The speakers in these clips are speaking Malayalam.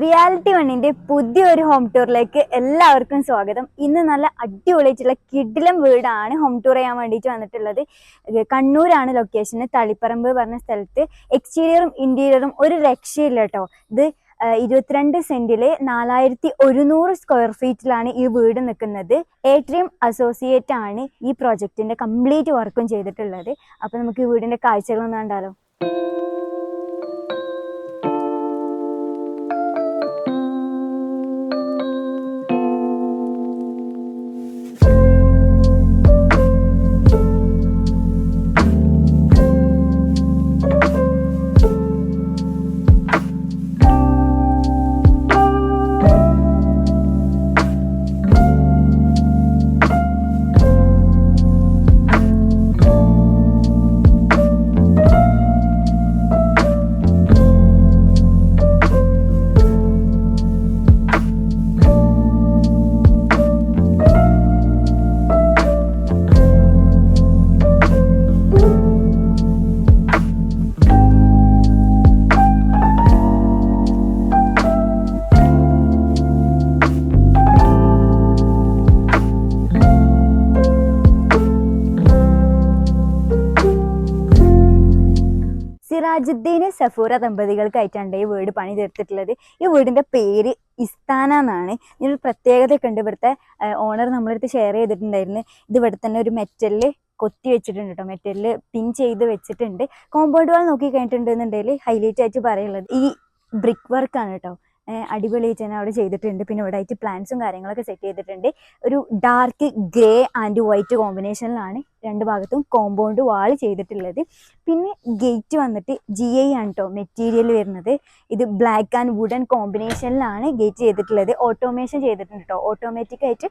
റിയാലിറ്റി വണ്ണിന്റെ പുതിയൊരു ഹോം ടൂറിലേക്ക് എല്ലാവർക്കും സ്വാഗതം. ഇന്ന് നല്ല അടിപൊളിയായിട്ടുള്ള കിഡിലം വീടാണ് ഹോം ടൂർ ചെയ്യാൻ വേണ്ടിയിട്ട് വന്നിട്ടുള്ളത്. കണ്ണൂരാണ് ലൊക്കേഷൻ തളിപ്പറമ്പ് പറഞ്ഞ സ്ഥലത്ത്. എക്സ്റ്റീരിയറും ഇന്റീരിയറും ഒരു രക്ഷയില്ല കേട്ടോ ഇത് ഇരുപത്തിരണ്ട് സെന്റിൽ നാലായിരത്തി ഒരുന്നൂറ് സ്ക്വയർ ഫീറ്റിലാണ് ഈ വീട് നിൽക്കുന്നത്. ഏട്രിയം അസോസിയേറ്റ് ആണ് ഈ പ്രോജക്റ്റിന്റെ കംപ്ലീറ്റ് വർക്കും ചെയ്തിട്ടുള്ളത്. അപ്പൊ നമുക്ക് ഈ വീടിന്റെ കാഴ്ചകളൊന്നും കണ്ടാലോ. സഫൂറ ദമ്പതികൾക്കായിട്ടാണ് ഈ വീട് പണി തീർത്തിട്ടുള്ളത് ഈ വീടിന്റെ പേര് ഇസ്താന എന്നാണ്. ഇതിനൊരു പ്രത്യേകതയൊക്കെ ഉണ്ട്. ഇവിടുത്തെ ഓണർ നമ്മളടുത്ത് ഷെയർ ചെയ്തിട്ടുണ്ടായിരുന്നു. ഇത് ഇവിടെ തന്നെ ഒരു മെറ്റലിൽ കൊത്തി വെച്ചിട്ടുണ്ട് കേട്ടോ മെറ്റലിൽ പിൻ ചെയ്ത് വെച്ചിട്ടുണ്ട്. കോമ്പൗണ്ട് വാൾ നോക്കി കഴിഞ്ഞിട്ടുണ്ടെന്നുണ്ടെങ്കിൽ ഹൈലൈറ്റ് ആയിട്ട് പറയുള്ളത് ഈ ബ്രിക്ക് വർക്കാണ് കേട്ടോ അടിപൊളിയായിട്ട് തന്നെ അവിടെ ചെയ്തിട്ടുണ്ട്. പിന്നെ ഇവിടെ ആയിട്ട് പ്ലാന്റ്സും കാര്യങ്ങളൊക്കെ സെറ്റ് ചെയ്തിട്ടുണ്ട്. ഒരു ഡാർക്ക് ഗ്രേ ആൻഡ് വൈറ്റ് കോമ്പിനേഷനിലാണ് രണ്ട് ഭാഗത്തും കോമ്പൗണ്ട് വാൾ ചെയ്തിട്ടുള്ളത്. പിന്നെ ഗേറ്റ് വന്നിട്ട് ജി ഐ ആണ് കേട്ടോ മെറ്റീരിയൽ വരുന്നത്. ഇത് ബ്ലാക്ക് ആൻഡ് വുഡൻ കോമ്പിനേഷനിലാണ് ഗേറ്റ് ചെയ്തിട്ടുള്ളത്. ഓട്ടോമേഷൻ ചെയ്തിട്ടുണ്ട് കേട്ടോ ഓട്ടോമാറ്റിക് ആയിട്ട്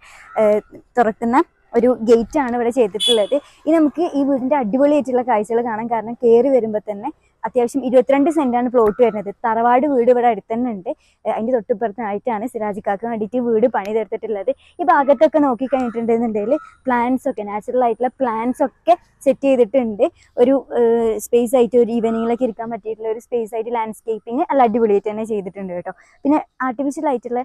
തുറക്കുന്ന ഒരു ഗേറ്റ് ആണ് ഇവിടെ ചെയ്തിട്ടുള്ളത്. ഇനി നമുക്ക് ഈ വീടിന്റെ അടിപൊളിയായിട്ടുള്ള കാഴ്ചകൾ കാണാൻ കാരണം കയറി വരുമ്പോൾ തന്നെ അത്യാവശ്യം ഇരുപത്തിരണ്ട് സെന്റാണ് പ്ലോട്ട് വരുന്നത്. തറവാട് വീട് ഇവിടെ അടുത്ത് തന്നെ ഉണ്ട് ഏഹ് അതിന്റെ തൊട്ടിപ്പുറത്തായിട്ടാണ് സിറാജിക്കാക്ക് വേണ്ടിയിട്ട് വീട് പണി തീർത്തിട്ടുള്ളത് ഈ ഭാഗത്തൊക്കെ നോക്കി കഴിഞ്ഞിട്ടുണ്ടെന്നുണ്ടെങ്കിൽ പ്ലാന്റ്സ് ഒക്കെ നാച്ചുറൽ ആയിട്ടുള്ള പ്ലാന്റ്സ് ഒക്കെ സെറ്റ് ചെയ്തിട്ടുണ്ട്. ഒരു സ്പേസ് ആയിട്ട് ഒരു ഈവനിങ്ങിലൊക്കെ ഇരിക്കാൻ പറ്റിയിട്ടുള്ള ഒരു സ്പേസ് ആയിട്ട് ലാൻഡ്സ്കേപ്പിംഗ് അല്ല അടിപൊളിയായിട്ട് തന്നെ ചെയ്തിട്ടുണ്ട് കേട്ടോ. പിന്നെ ആർട്ടിഫിഷ്യൽ ആയിട്ടുള്ള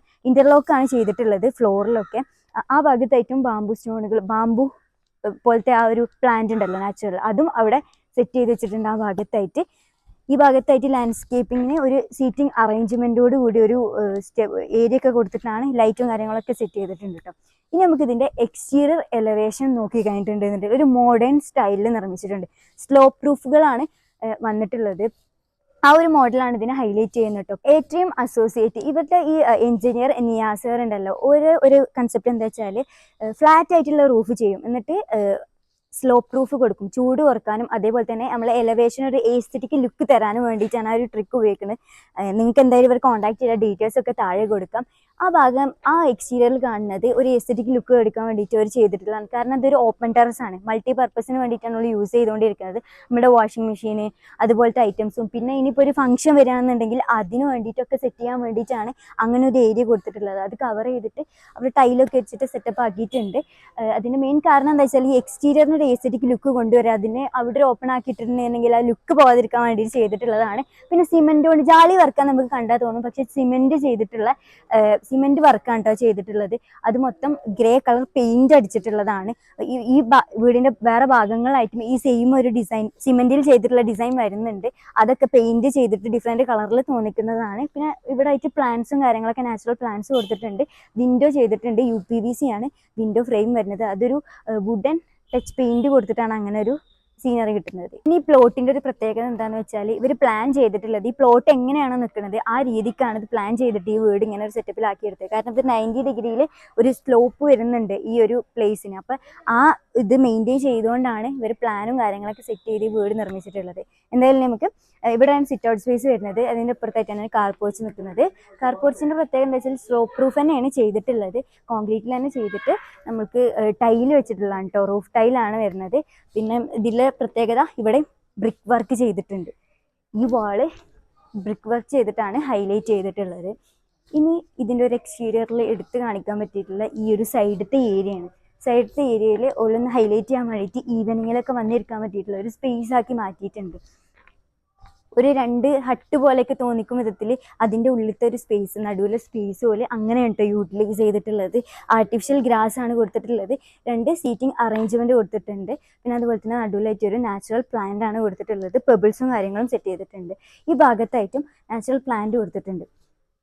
ആണ് ചെയ്തിട്ടുള്ളത് ഫ്ലോറിലൊക്കെ ആ- ഭാഗത്തായിട്ടും ബാംബു സ്റ്റോണുകൾ ഏഹ് പോലത്തെ ആ ഒരു പ്ലാന്റ് ഉണ്ടല്ലോ നാച്ചുറൽ അതും അവിടെ സെറ്റ് ചെയ്ത് വെച്ചിട്ടുണ്ട് ആ ഭാഗത്തായിട്ട്. ഈ ഭാഗത്തായിട്ട് ലാൻഡ്സ്കേപ്പിങ്ങിന് ഒരു സീറ്റിംഗ് അറേഞ്ച്മെന്റോട് കൂടി ഒരു ഏരിയ ഒക്കെ കൊടുത്തിട്ടാണ് ലൈറ്റും കാര്യങ്ങളൊക്കെ സെറ്റ് ചെയ്തിട്ടുണ്ട് കേട്ടോ ഇനി നമുക്ക് ഇതിന്റെ എക്സ്റ്റീരിയർ എലവേഷൻ നോക്കി കഴിഞ്ഞിട്ടുണ്ടെന്നുണ്ടെങ്കിൽ ഒരു മോഡേൺ സ്റ്റൈലിൽ നിർമ്മിച്ചിട്ടുണ്ട്. സ്ലോ പ്രൂഫുകളാണ് വന്നിട്ടുള്ളത്. ആ ഒരു മോഡലാണ് ഇതിനെ ഹൈലൈറ്റ് ചെയ്യുന്നത് കേട്ടോ ഏട്രിയം അസോസിയേറ്റ് ഇവരുടെ ഈ എഞ്ചിനീയർ നിയാസർ ഉണ്ടല്ലോ. ഒരു ഒരു കൺസെപ്റ്റ് എന്താ വെച്ചാൽ ഫ്ലാറ്റ് ആയിട്ടുള്ള റൂഫ് ചെയ്യും. എന്നിട്ട് സ്ലോ പ്രൂഫ് കൊടുക്കും. ചൂട് കുറക്കാനും അതേപോലെ തന്നെ നമ്മൾ എലവേഷൻ ഒരു എസ്തറ്റിക് ലുക്ക് തരാനും വേണ്ടിയിട്ടാണ് ആ ഒരു ട്രിക്ക് ഉപയോഗിക്കുന്നത്. നിങ്ങൾക്ക് എന്തായാലും ഇവർ കോൺടാക്ട് ചെയ്ത ഡീറ്റെയിൽസ് ഒക്കെ താഴെ കൊടുക്കാം. ആ ഭാഗം ആ എക്സ്റ്റീരിയറിൽ കാണുന്നത് ഒരു എസ്തറ്റിക് ലുക്ക് എടുക്കാൻ വേണ്ടിയിട്ട് അവർ ചെയ്തിട്ടുള്ളതാണ്. കാരണം അതൊരു ഓപ്പൺ ടെറസ് ആണ്. മൾട്ടി പർപ്പസിന് വേണ്ടിയിട്ടാണ് നമ്മൾ യൂസ് ചെയ്തുകൊണ്ടിരിക്കുന്നത്. നമ്മുടെ വാഷിംഗ് മെഷീന് അതുപോലത്തെ ഐറ്റംസും പിന്നെ ഇനിയിപ്പോൾ ഒരു ഫംഗ്ഷൻ വരികയാണെന്നുണ്ടെങ്കിൽ അതിന് വേണ്ടിയിട്ടൊക്കെ സെറ്റ് ചെയ്യാൻ വേണ്ടിയിട്ടാണ് അങ്ങനെ ഒരു ഏരിയ കൊടുത്തിട്ടുള്ളത്. അത് കവർ ചെയ്തിട്ട് അവർ ടൈലൊക്കെ വെച്ചിട്ട് സെറ്റപ്പ് ആക്കിയിട്ടുണ്ട്. അതിന്റെ മെയിൻ കാരണം എന്താ വെച്ചാൽ ഈ എക്സ്റ്റീരിയറിന് ഒരു എസ്തറ്റിക് ലുക്ക് കൊണ്ടുവരാം അതിനെ അവിടെ ഒരു ഓപ്പൺ ആക്കിയിട്ടുണ്ടെങ്കിൽ ആ ലുക്ക് പോകാതിരിക്കാൻ വേണ്ടിയിട്ട് ചെയ്തിട്ടുള്ളതാണ്. പിന്നെ സിമെന്റ് കൊണ്ട് ജാലി വർക്കാൻ നമുക്ക് കണ്ടാൽ തോന്നും. പക്ഷേ സിമെന്റ് ചെയ്തിട്ടുള്ള സിമെന്റ് വർക്കാണ് കേട്ടോ ചെയ്തിട്ടുള്ളത്. അത് മൊത്തം ഗ്രേ കളർ പെയിന്റ് അടിച്ചിട്ടുള്ളതാണ്. ഈ വീടിന്റെ വേറെ ഭാഗങ്ങളായിട്ടും ഈ സെയിം ഒരു ഡിസൈൻ സിമെന്റിൽ ചെയ്തിട്ടുള്ള ഡിസൈൻ വരുന്നുണ്ട്. അതൊക്കെ പെയിന്റ് ചെയ്തിട്ട് ഡിഫറെന്റ് കളറിൽ തോന്നിക്കുന്നതാണ്. പിന്നെ ഇവിടെ ആയിട്ട് പ്ലാന്റ്സും കാര്യങ്ങളൊക്കെ നാച്ചുറൽ പ്ലാന്റ്സ് കൊടുത്തിട്ടുണ്ട്. വിൻഡോ ചെയ്തിട്ടുണ്ട് യു പി വി സി ആണ്. വിൻഡോ ഫ്രെയിം വരുന്നത്. അതൊരു വുഡൻ ടച്ച് പെയിന്റ് കൊടുത്തിട്ടാണ് അങ്ങനെ ഒരു സീനറി കിട്ടുന്നത്. ഇനി ഈ പ്ലോട്ടിന്റെ ഒരു പ്രത്യേകത എന്താണെന്ന് വെച്ചാൽ ഇവർ പ്ലാൻ ചെയ്തിട്ടുള്ളത് ഈ പ്ലോട്ട് എങ്ങനെയാണ് നിൽക്കുന്നത് ആ രീതിക്കാണ് ഇത് പ്ലാൻ ചെയ്തിട്ട് ഈ വീട് ഇങ്ങനെ ഒരു സെറ്റപ്പിൽ എടുത്തത് കാരണം ഇത് നയന്റി ഡിഗ്രിയിൽ ഒരു സ്ലോപ്പ് വരുന്നുണ്ട് ഈ ഒരു പ്ലേസിന് അപ്പം ആ ഇത് മെയിന്റെയിൻ ചെയ്തുകൊണ്ടാണ് ഇവർ പ്ലാനും കാര്യങ്ങളൊക്കെ സെറ്റ് ചെയ്ത് ഈ വീട് നിർമ്മിച്ചിട്ടുള്ളത്. എന്തായാലും നമുക്ക് ഇവിടെയാണ് സിറ്റ് ഔട്ട് സ്പേസ് വരുന്നത്. അതിന്റെ അപ്പുറത്തായിട്ടാണ് കാർ പോർച്ച് നിൽക്കുന്നത്. കാർ പോർച്ചിന്റെ പ്രത്യേകത എന്താ വെച്ചാൽ സ്ലോ പ്രൂഫ് തന്നെയാണ് ചെയ്തിട്ടുള്ളത്. കോൺക്രീറ്റിൽ തന്നെ ചെയ്തിട്ട് നമുക്ക് ടൈൽ വെച്ചിട്ടുള്ളതാണ് കേട്ടോ റൂഫ് ടൈലാണ് വരുന്നത്. പിന്നെ ഇതിലെ പ്രത്യേകത ഇവിടെ ബ്രിക്ക് വർക്ക് ചെയ്തിട്ടുണ്ട്. ഈ വാൾ ബ്രിക്ക് വർക്ക് ചെയ്തിട്ടാണ് ഹൈലൈറ്റ് ചെയ്തിട്ടുള്ളത്. ഇനി ഇതിന്റെ ഒരു എക്സ്റ്റീരിയറിൽ എടുത്ത് കാണിക്കാൻ പറ്റിയിട്ടുള്ള ഈ ഒരു സൈഡത്തെ ഏരിയയാണ് സൈഡത്തെ ഏരിയയിൽ ഓരോന്ന് ഹൈലൈറ്റ് ചെയ്യാൻ വേണ്ടിയിട്ട് ഈവനിങ്ങിലൊക്കെ വന്നിരിക്കാൻ പറ്റിയിട്ടുള്ള ഒരു സ്പേസ് ആക്കി മാറ്റിയിട്ടുണ്ട്. ഒരു രണ്ട് ഹട്ട് പോലെയൊക്കെ തോന്നിക്കും വിധത്തിൽ അതിന്റെ ഉള്ളിലത്തെ ഒരു സ്പേസ് നടുവിലെ സ്പേസ് പോലെ അങ്ങനെയാണ് യൂട്ടിലൈസ് ചെയ്തിട്ടുള്ളത്. ആർട്ടിഫിഷ്യൽ ഗ്രാസ് ആണ് കൊടുത്തിട്ടുള്ളത്. രണ്ട് സീറ്റിംഗ് അറേഞ്ച്മെന്റ് കൊടുത്തിട്ടുണ്ട്. പിന്നെ അതുപോലെ തന്നെ നടുവിലായിട്ട് ഒരു നാച്ചുറൽ പ്ലാന്റ് ആണ് കൊടുത്തിട്ടുള്ളത്. പെബിൾസും കാര്യങ്ങളും സെറ്റ് ചെയ്തിട്ടുണ്ട്. ഈ ഭാഗത്തായിട്ടും നാച്ചുറൽ പ്ലാന്റ് കൊടുത്തിട്ടുണ്ട്.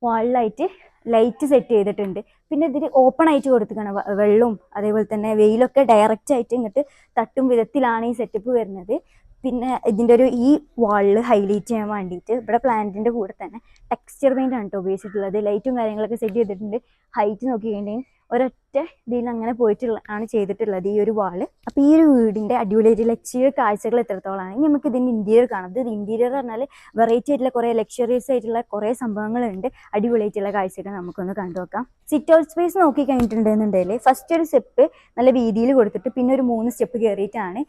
വാളിലായിട്ട് ലൈറ്റ് സെറ്റ് ചെയ്തിട്ടുണ്ട്. പിന്നെ ഇതിൽ ഓപ്പൺ ആയിട്ട് കൊടുത്തിരിക്കണം വ- വെള്ളവും അതേപോലെ തന്നെ വെയിലൊക്കെ ഡയറക്റ്റ് ആയിട്ട് ഇങ്ങോട്ട് തട്ടും വിധത്തിലാണ് ഈ സെറ്റപ്പ് വരുന്നത്. പിന്നെ ഇതിന്റെ ഒരു ഈ വാളിൽ ഹൈലൈറ്റ് ചെയ്യാൻ വേണ്ടിയിട്ട് ഇവിടെ പ്ലാന്റിന്റെ കൂടെ തന്നെ ടെക്സ്ചർ പെയിന്റ് ആണ് കേട്ടോ ഉപയോഗിച്ചിട്ടുള്ളത്. ലൈറ്റും കാര്യങ്ങളൊക്കെ സെറ്റ് ചെയ്തിട്ടുണ്ട്. ഹൈറ്റ് നോക്കിയിട്ടുണ്ടെങ്കിൽ ഒരൊറ്റ ഇതിൽ അങ്ങനെ പോയിട്ടുള്ള ആണ് ചെയ്തിട്ടുള്ളത് ഈ ഒരു വാൾ അപ്പോൾ ഈ ഒരു വീടിന്റെ അടിപൊളിയായിട്ട് ലക്ഷ്യ കാഴ്ചകൾ എത്രത്തോളമാണ് ഇനി നമുക്ക് ഇതിന്റെ ഇന്റീരിയർ കാണാം. ഇത് ഇന്റീരിയർ പറഞ്ഞാൽ വെറൈറ്റി ആയിട്ടുള്ള കുറേ ലക്ഷറിയസ് ആയിട്ടുള്ള കുറേ സംഭവങ്ങളുണ്ട്. അടിപൊളിയായിട്ടുള്ള കാഴ്ചകൾ നമുക്കൊന്ന് കണ്ടു നോക്കാം. സിറ്റ് ഔട്ട് സ്പേസ് നോക്കി കഴിഞ്ഞിട്ടുണ്ടെന്നുണ്ടെങ്കിൽ ഫസ്റ്റ് ഒരു സ്റ്റെപ്പ് നല്ല വീതിയിൽ കൊടുത്തിട്ട് പിന്നെ ഒരു മൂന്ന് സ്റ്റെപ്പ് കയറിയിട്ടാണ്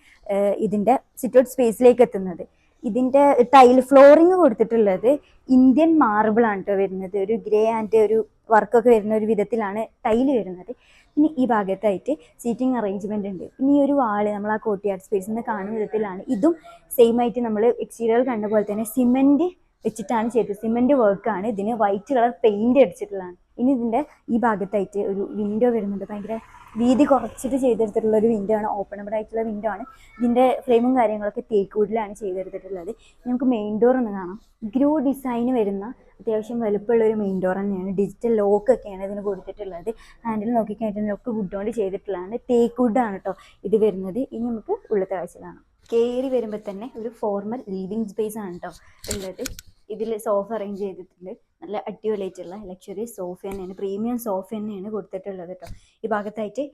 ഇതിന്റെ സിറ്റ് ഔട്ട് സ്പേസിലേക്ക് എത്തുന്നത്. ഇതിന്റെ ടൈൽ ഫ്ലോറിങ് കൊടുത്തിട്ടുള്ളത് ഇന്ത്യൻ മാർബിൾ ആണ് കേട്ടോ വരുന്നത്. ഒരു ഗ്രേ ആൻഡ് ഒരു വർക്കൊക്കെ വരുന്ന ഒരു വിധത്തിലാണ് ടൈൽ വരുന്നത്. പിന്നെ ഈ ഭാഗത്തായിട്ട് സീറ്റിംഗ് അറേഞ്ച്മെന്റ് ഉണ്ട്. പിന്നെ ഈ ഒരു വാൾ നമ്മൾ ആ കോട്ടിയാർഡ് സ്പേസിൽ നിന്ന് കാണുന്ന വിധത്തിലാണ്. ഇതും സെയിം ആയിട്ട് നമ്മൾ എക്സ്റ്റീരിയർ കണ്ട പോലെ തന്നെ സിമെന്റ് വെച്ചിട്ടാണ് ചെയ്തത്. സിമെന്റ് വർക്കാണ് ഇതിന് വൈറ്റ് കളർ പെയിന്റ് അടിച്ചിട്ടുള്ളതാണ്. ഇനി ഇതിന്റെ ഈ ഭാഗത്തായിട്ട് ഒരു വിൻഡോ വരുന്നുണ്ട്. ഭയങ്കര വീതി കുറച്ചിട്ട് ചെയ്തെടുത്തിട്ടുള്ള ഒരു വിൻഡോ ആണ്. ഓപ്പണബിൾ ആയിട്ടുള്ള വിൻഡോ ആണ്. ഇതിന്റെ ഫ്രെയിമും കാര്യങ്ങളൊക്കെ തേക്കൂടിലാണ് ചെയ്തെടുത്തിട്ടുള്ളത്. നമുക്ക് മെയിൻ ഡോർ ഒന്ന് കാണാം. ഗ്രൂ ഡിസൈൻ വരുന്ന അത്യാവശ്യം വലുപ്പമുള്ള ഒരു മെയിൻ ഡോർ തന്നെയാണ്. ഡിജിറ്റൽ ലോക്ക് ഒക്കെയാണ് ഇതിന് കൊടുത്തിട്ടുള്ളത്. ഹാൻഡിൽ നോക്കിക്കഴിഞ്ഞാൽ ഒക്കെ വുഡ് കൊണ്ട് ചെയ്തിട്ടുള്ളതാണ്. തേക്ക് വുഡാണ് കേട്ടോ ഇത് വരുന്നത്. ഇനി നമുക്ക് ഉള്ളത്തെ കാഴ്ച കാണാം. കയറി വരുമ്പോൾ തന്നെ ഒരു ഫോർമൽ ലിവിങ് സ്പേസ് ആണ് കേട്ടോ ഉള്ളത്. ഇതിൽ സോഫ അറേഞ്ച് ചെയ്തിട്ടുണ്ട്. നല്ല അടിപൊളിയായിട്ടുള്ള ലക്ഷറി സോഫ തന്നെയാണ് പ്രീമിയം സോഫ തന്നെയാണ് കൊടുത്തിട്ടുള്ളത് കേട്ടോ ഈ ഭാഗത്തായിട്ട്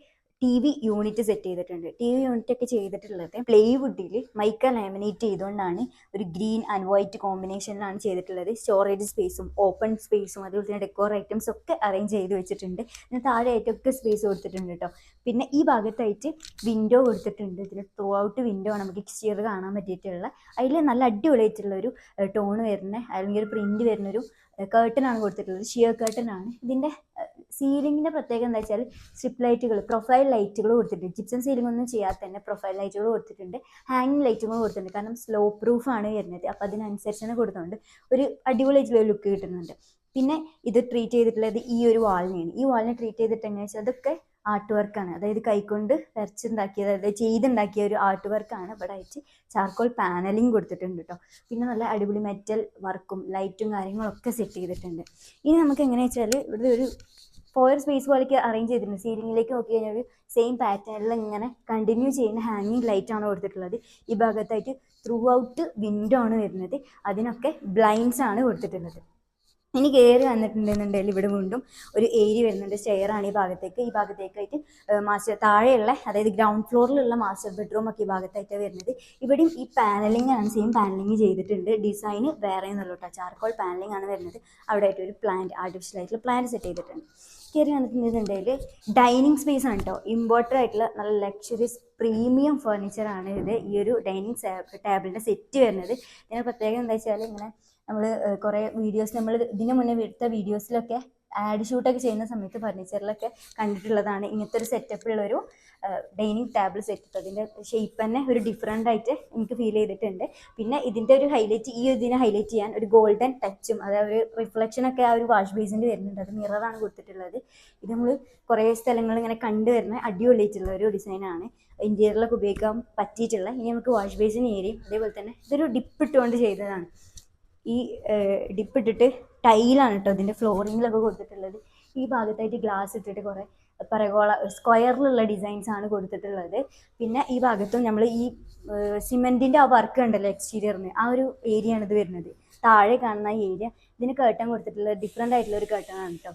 ടി വി യൂണിറ്റ് സെറ്റ് ചെയ്തിട്ടുണ്ട്. ടി വി യൂണിറ്റ് ഒക്കെ ചെയ്തിട്ടുള്ളത് പ്ലേവുഡിൽ മൈക്ക ലാമിനേറ്റ് ചെയ്തുകൊണ്ടാണ് ഒരു ഗ്രീൻ ആൻഡ് വൈറ്റ് കോമ്പിനേഷനിലാണ് ചെയ്തിട്ടുള്ളത്. സ്റ്റോറേജ് സ്പേസും ഓപ്പൺ സ്പേസും അതുപോലെ തന്നെ ഡെക്കോർ ഐറ്റംസ് ഒക്കെ അറേഞ്ച് ചെയ്ത് വെച്ചിട്ടുണ്ട്. പിന്നെ താഴെയായിട്ടൊക്കെ സ്പേസ് കൊടുത്തിട്ടുണ്ട് കേട്ടോ പിന്നെ ഈ ഭാഗത്തായിട്ട് വിൻഡോ കൊടുത്തിട്ടുണ്ട്. ഇതിൽ ത്രൂ ഔട്ട് വിൻഡോ ആണ് നമുക്ക് എക്സ്റ്റീരിയർ കാണാൻ പറ്റിയിട്ടുള്ള. അതിൽ നല്ല അടിപൊളിയായിട്ടുള്ള ഒരു ടോൺ വരുന്ന അല്ലെങ്കിൽ ഒരു പ്രിന്റ് വരുന്നൊരു ആണ് കൊടുത്തിട്ടുള്ളത്. ഷിയർ കേർട്ടൻ ആണ്. സീലിംഗിന്റെ പ്രത്യേകത എന്താ വെച്ചാൽ സ്ട്രിപ്പ് ലൈറ്റുകൾ പ്രൊഫൈൽ ലൈറ്റുകൾ കൊടുത്തിട്ടുണ്ട്. ജിപ്സം സീലിംഗ് ഒന്നും ചെയ്യാത്ത തന്നെ പ്രൊഫൈൽ ലൈറ്റുകൾ കൊടുത്തിട്ടുണ്ട്. ഹാങ്ങിങ് ലൈറ്റുകൾ കൊടുത്തിട്ടുണ്ട്. കാരണം സ്ലോ പ്രൂഫ് ആണ് വരുന്നത്. അതിനനുസരിച്ച് തന്നെ കൊടുത്തുകൊണ്ട് ഒരു അടിപൊളിയായിട്ടുള്ള ലുക്ക് കിട്ടുന്നുണ്ട്. പിന്നെ ഇത് ട്രീറ്റ് ചെയ്തിട്ടുള്ളത് ഈ ഒരു വാളിനെയാണ് ഈ വാളിനെ ട്രീറ്റ് ചെയ്തിട്ട് എങ്ങനെയാ വെച്ചാൽ അതൊക്കെ ആർട്ട് വർക്കാണ് അതായത് കൈകൊണ്ട് വരച്ചുണ്ടാക്കിയത് അതായത് ചെയ്തുണ്ടാക്കിയ ഒരു ആർട്ട് വർക്കാണ് ഇവിടെ അയച്ച് ചാർക്കോൾ പാനലിംഗ് കൊടുത്തിട്ടുണ്ട് കേട്ടോ പിന്നെ നല്ല അടിപൊളി മെറ്റൽ വർക്കും ലൈറ്റും കാര്യങ്ങളൊക്കെ സെറ്റ് ചെയ്തിട്ടുണ്ട്. ഇനി നമുക്ക് എങ്ങനെയാ വെച്ചാൽ ഇവിടെ ഒരു ഫോയർ സ്പേസ് പോലെയൊക്കെ അറേഞ്ച് ചെയ്തിട്ടുണ്ട്. സീലിംഗിലേക്ക് നോക്കി കഴിഞ്ഞാൽ സെയിം പാറ്റേണിൽ ഇങ്ങനെ കണ്ടിന്യൂ ചെയ്യുന്ന ഹാങ്ങിങ് ലൈറ്റ് ആണ് കൊടുത്തിട്ടുള്ളത്. ഈ ഭാഗത്തായിട്ട് ത്രൂ ഔട്ട് വിൻഡോ ആണ് വരുന്നത്. അതിനൊക്കെ ബ്ലൈൻഡ്സ് ആണ് കൊടുത്തിട്ടുള്ളത്. ഇനി കയറി വന്നിട്ടുണ്ടെന്നുണ്ടെങ്കിൽ ഇവിടെ വീണ്ടും ഒരു ഏരി വരുന്നുണ്ട്. സ്റ്റെയർ ആണ് ഈ ഭാഗത്തേക്ക്. ഈ ഭാഗത്തേക്കായിട്ട് മാസ്റ്റർ താഴെയുള്ള അതായത് ഗ്രൗണ്ട് ഫ്ലോറിലുള്ള മാസ്റ്റർ ബെഡ്റൂം ഒക്കെ ഈ ഭാഗത്തായിട്ടാണ് വരുന്നത്. ഇവിടെയും ഈ പാനലിംഗ് ആണ് സെയിം പാനലിംഗ് ചെയ്തിട്ടുണ്ട്. ഡിസൈൻ വേറെ എന്നുള്ളൂ കേട്ടോ. ചാർക്കോൾ പാനലിംഗ് ആണ് വരുന്നത്. അവിടെ ആയിട്ട് ഒരു പ്ലാന്റ് ആർട്ടിഫിഷ്യൽ ആയിട്ടുള്ള പ്ലാന്റ് സെറ്റ് ചെയ്തിട്ടുണ്ട്. കയറി വന്നിട്ടുണ്ടെങ്കിൽ ഡൈനിങ് സ്പേസ് ആണ് കേട്ടോ ഇമ്പോർട്ടന്റ് ആയിട്ടുള്ള നല്ല ലക്ഷറീസ് പ്രീമിയം ഫർണിച്ചർ ആണ് ഇത്. ഈ ഒരു ഡൈനിങ് ടേബിളിന്റെ സെറ്റ് വരുന്നത്. ഇതിന് പ്രത്യേകം എന്താ വെച്ചാൽ ഇങ്ങനെ നമ്മൾ കുറേ വീഡിയോസ് നമ്മൾ ഇതിന് മുന്നേ എടുത്ത വീഡിയോസിലൊക്കെ ആഡ് ഷൂട്ടൊക്കെ ചെയ്യുന്ന സമയത്ത് ഫർണിച്ചറിലൊക്കെ കണ്ടിട്ടുള്ളതാണ്. ഇങ്ങനത്തെ ഒരു സെറ്റപ്പുള്ളൊരു ഡൈനിങ് ടേബിൾ സെറ്റപ്പ് അതിന്റെ ഷേപ്പ് തന്നെ ഒരു ഡിഫറെന്റ് ആയിട്ട് എനിക്ക് ഫീൽ ചെയ്തിട്ടുണ്ട്. പിന്നെ ഇതിന്റെ ഒരു ഹൈലൈറ്റ് ഈ ഇതിനെ ഹൈലൈറ്റ് ചെയ്യാൻ ഒരു ഗോൾഡൻ ടച്ചും അതായത് ഒരു റിഫ്ലക്ഷൻ ഒക്കെ ആ ഒരു വാഷ് ബേസിന്റെ വരുന്നുണ്ട്. അത് മിററാണ് കൊടുത്തിട്ടുള്ളത്. ഇത് നമ്മൾ കുറേ സ്ഥലങ്ങൾ ഇങ്ങനെ കണ്ടുവരുന്ന അടിപൊളിയായിട്ടുള്ള ഒരു ഡിസൈനാണ് ഇന്റീരിയറിലൊക്കെ ഉപയോഗിക്കാൻ പറ്റിയിട്ടുള്ള ഇനി നമുക്ക് വാഷ് ബേസിന് ഏരിയയും അതേപോലെ തന്നെ ഇതൊരു ഡിപ്പ് ഇട്ടുകൊണ്ട് ചെയ്തതാണ്. ഈ ഡിപ്പ് ഇട്ടിട്ട് ടൈലാണ് കേട്ടോ ഇതിന്റെ ഫ്ലോറിങ്ങിലൊക്കെ കൊടുത്തിട്ടുള്ളത്. ഈ ഭാഗത്തായിട്ട് ഗ്ലാസ് ഇട്ടിട്ട് കുറേ പറകോള സ്ക്വയറിലുള്ള ഡിസൈൻസ് ആണ് കൊടുത്തിട്ടുള്ളത്. പിന്നെ ഈ ഭാഗത്തും നമ്മൾ ഈ സിമെന്റിന്റെ ആ വർക്ക് ഉണ്ടല്ലോ എക്സ്റ്റീരിയറിന്. ആ ഒരു ഏരിയ ആണ് ഇത് വരുന്നത്. താഴെ കാണുന്ന ഈ ഏരിയ ഇതിന് കേട്ടൺ കൊടുത്തിട്ടുള്ളത് ഡിഫറെന്റ് ആയിട്ടുള്ള ഒരു കേട്ടൺ ആണ് കേട്ടോ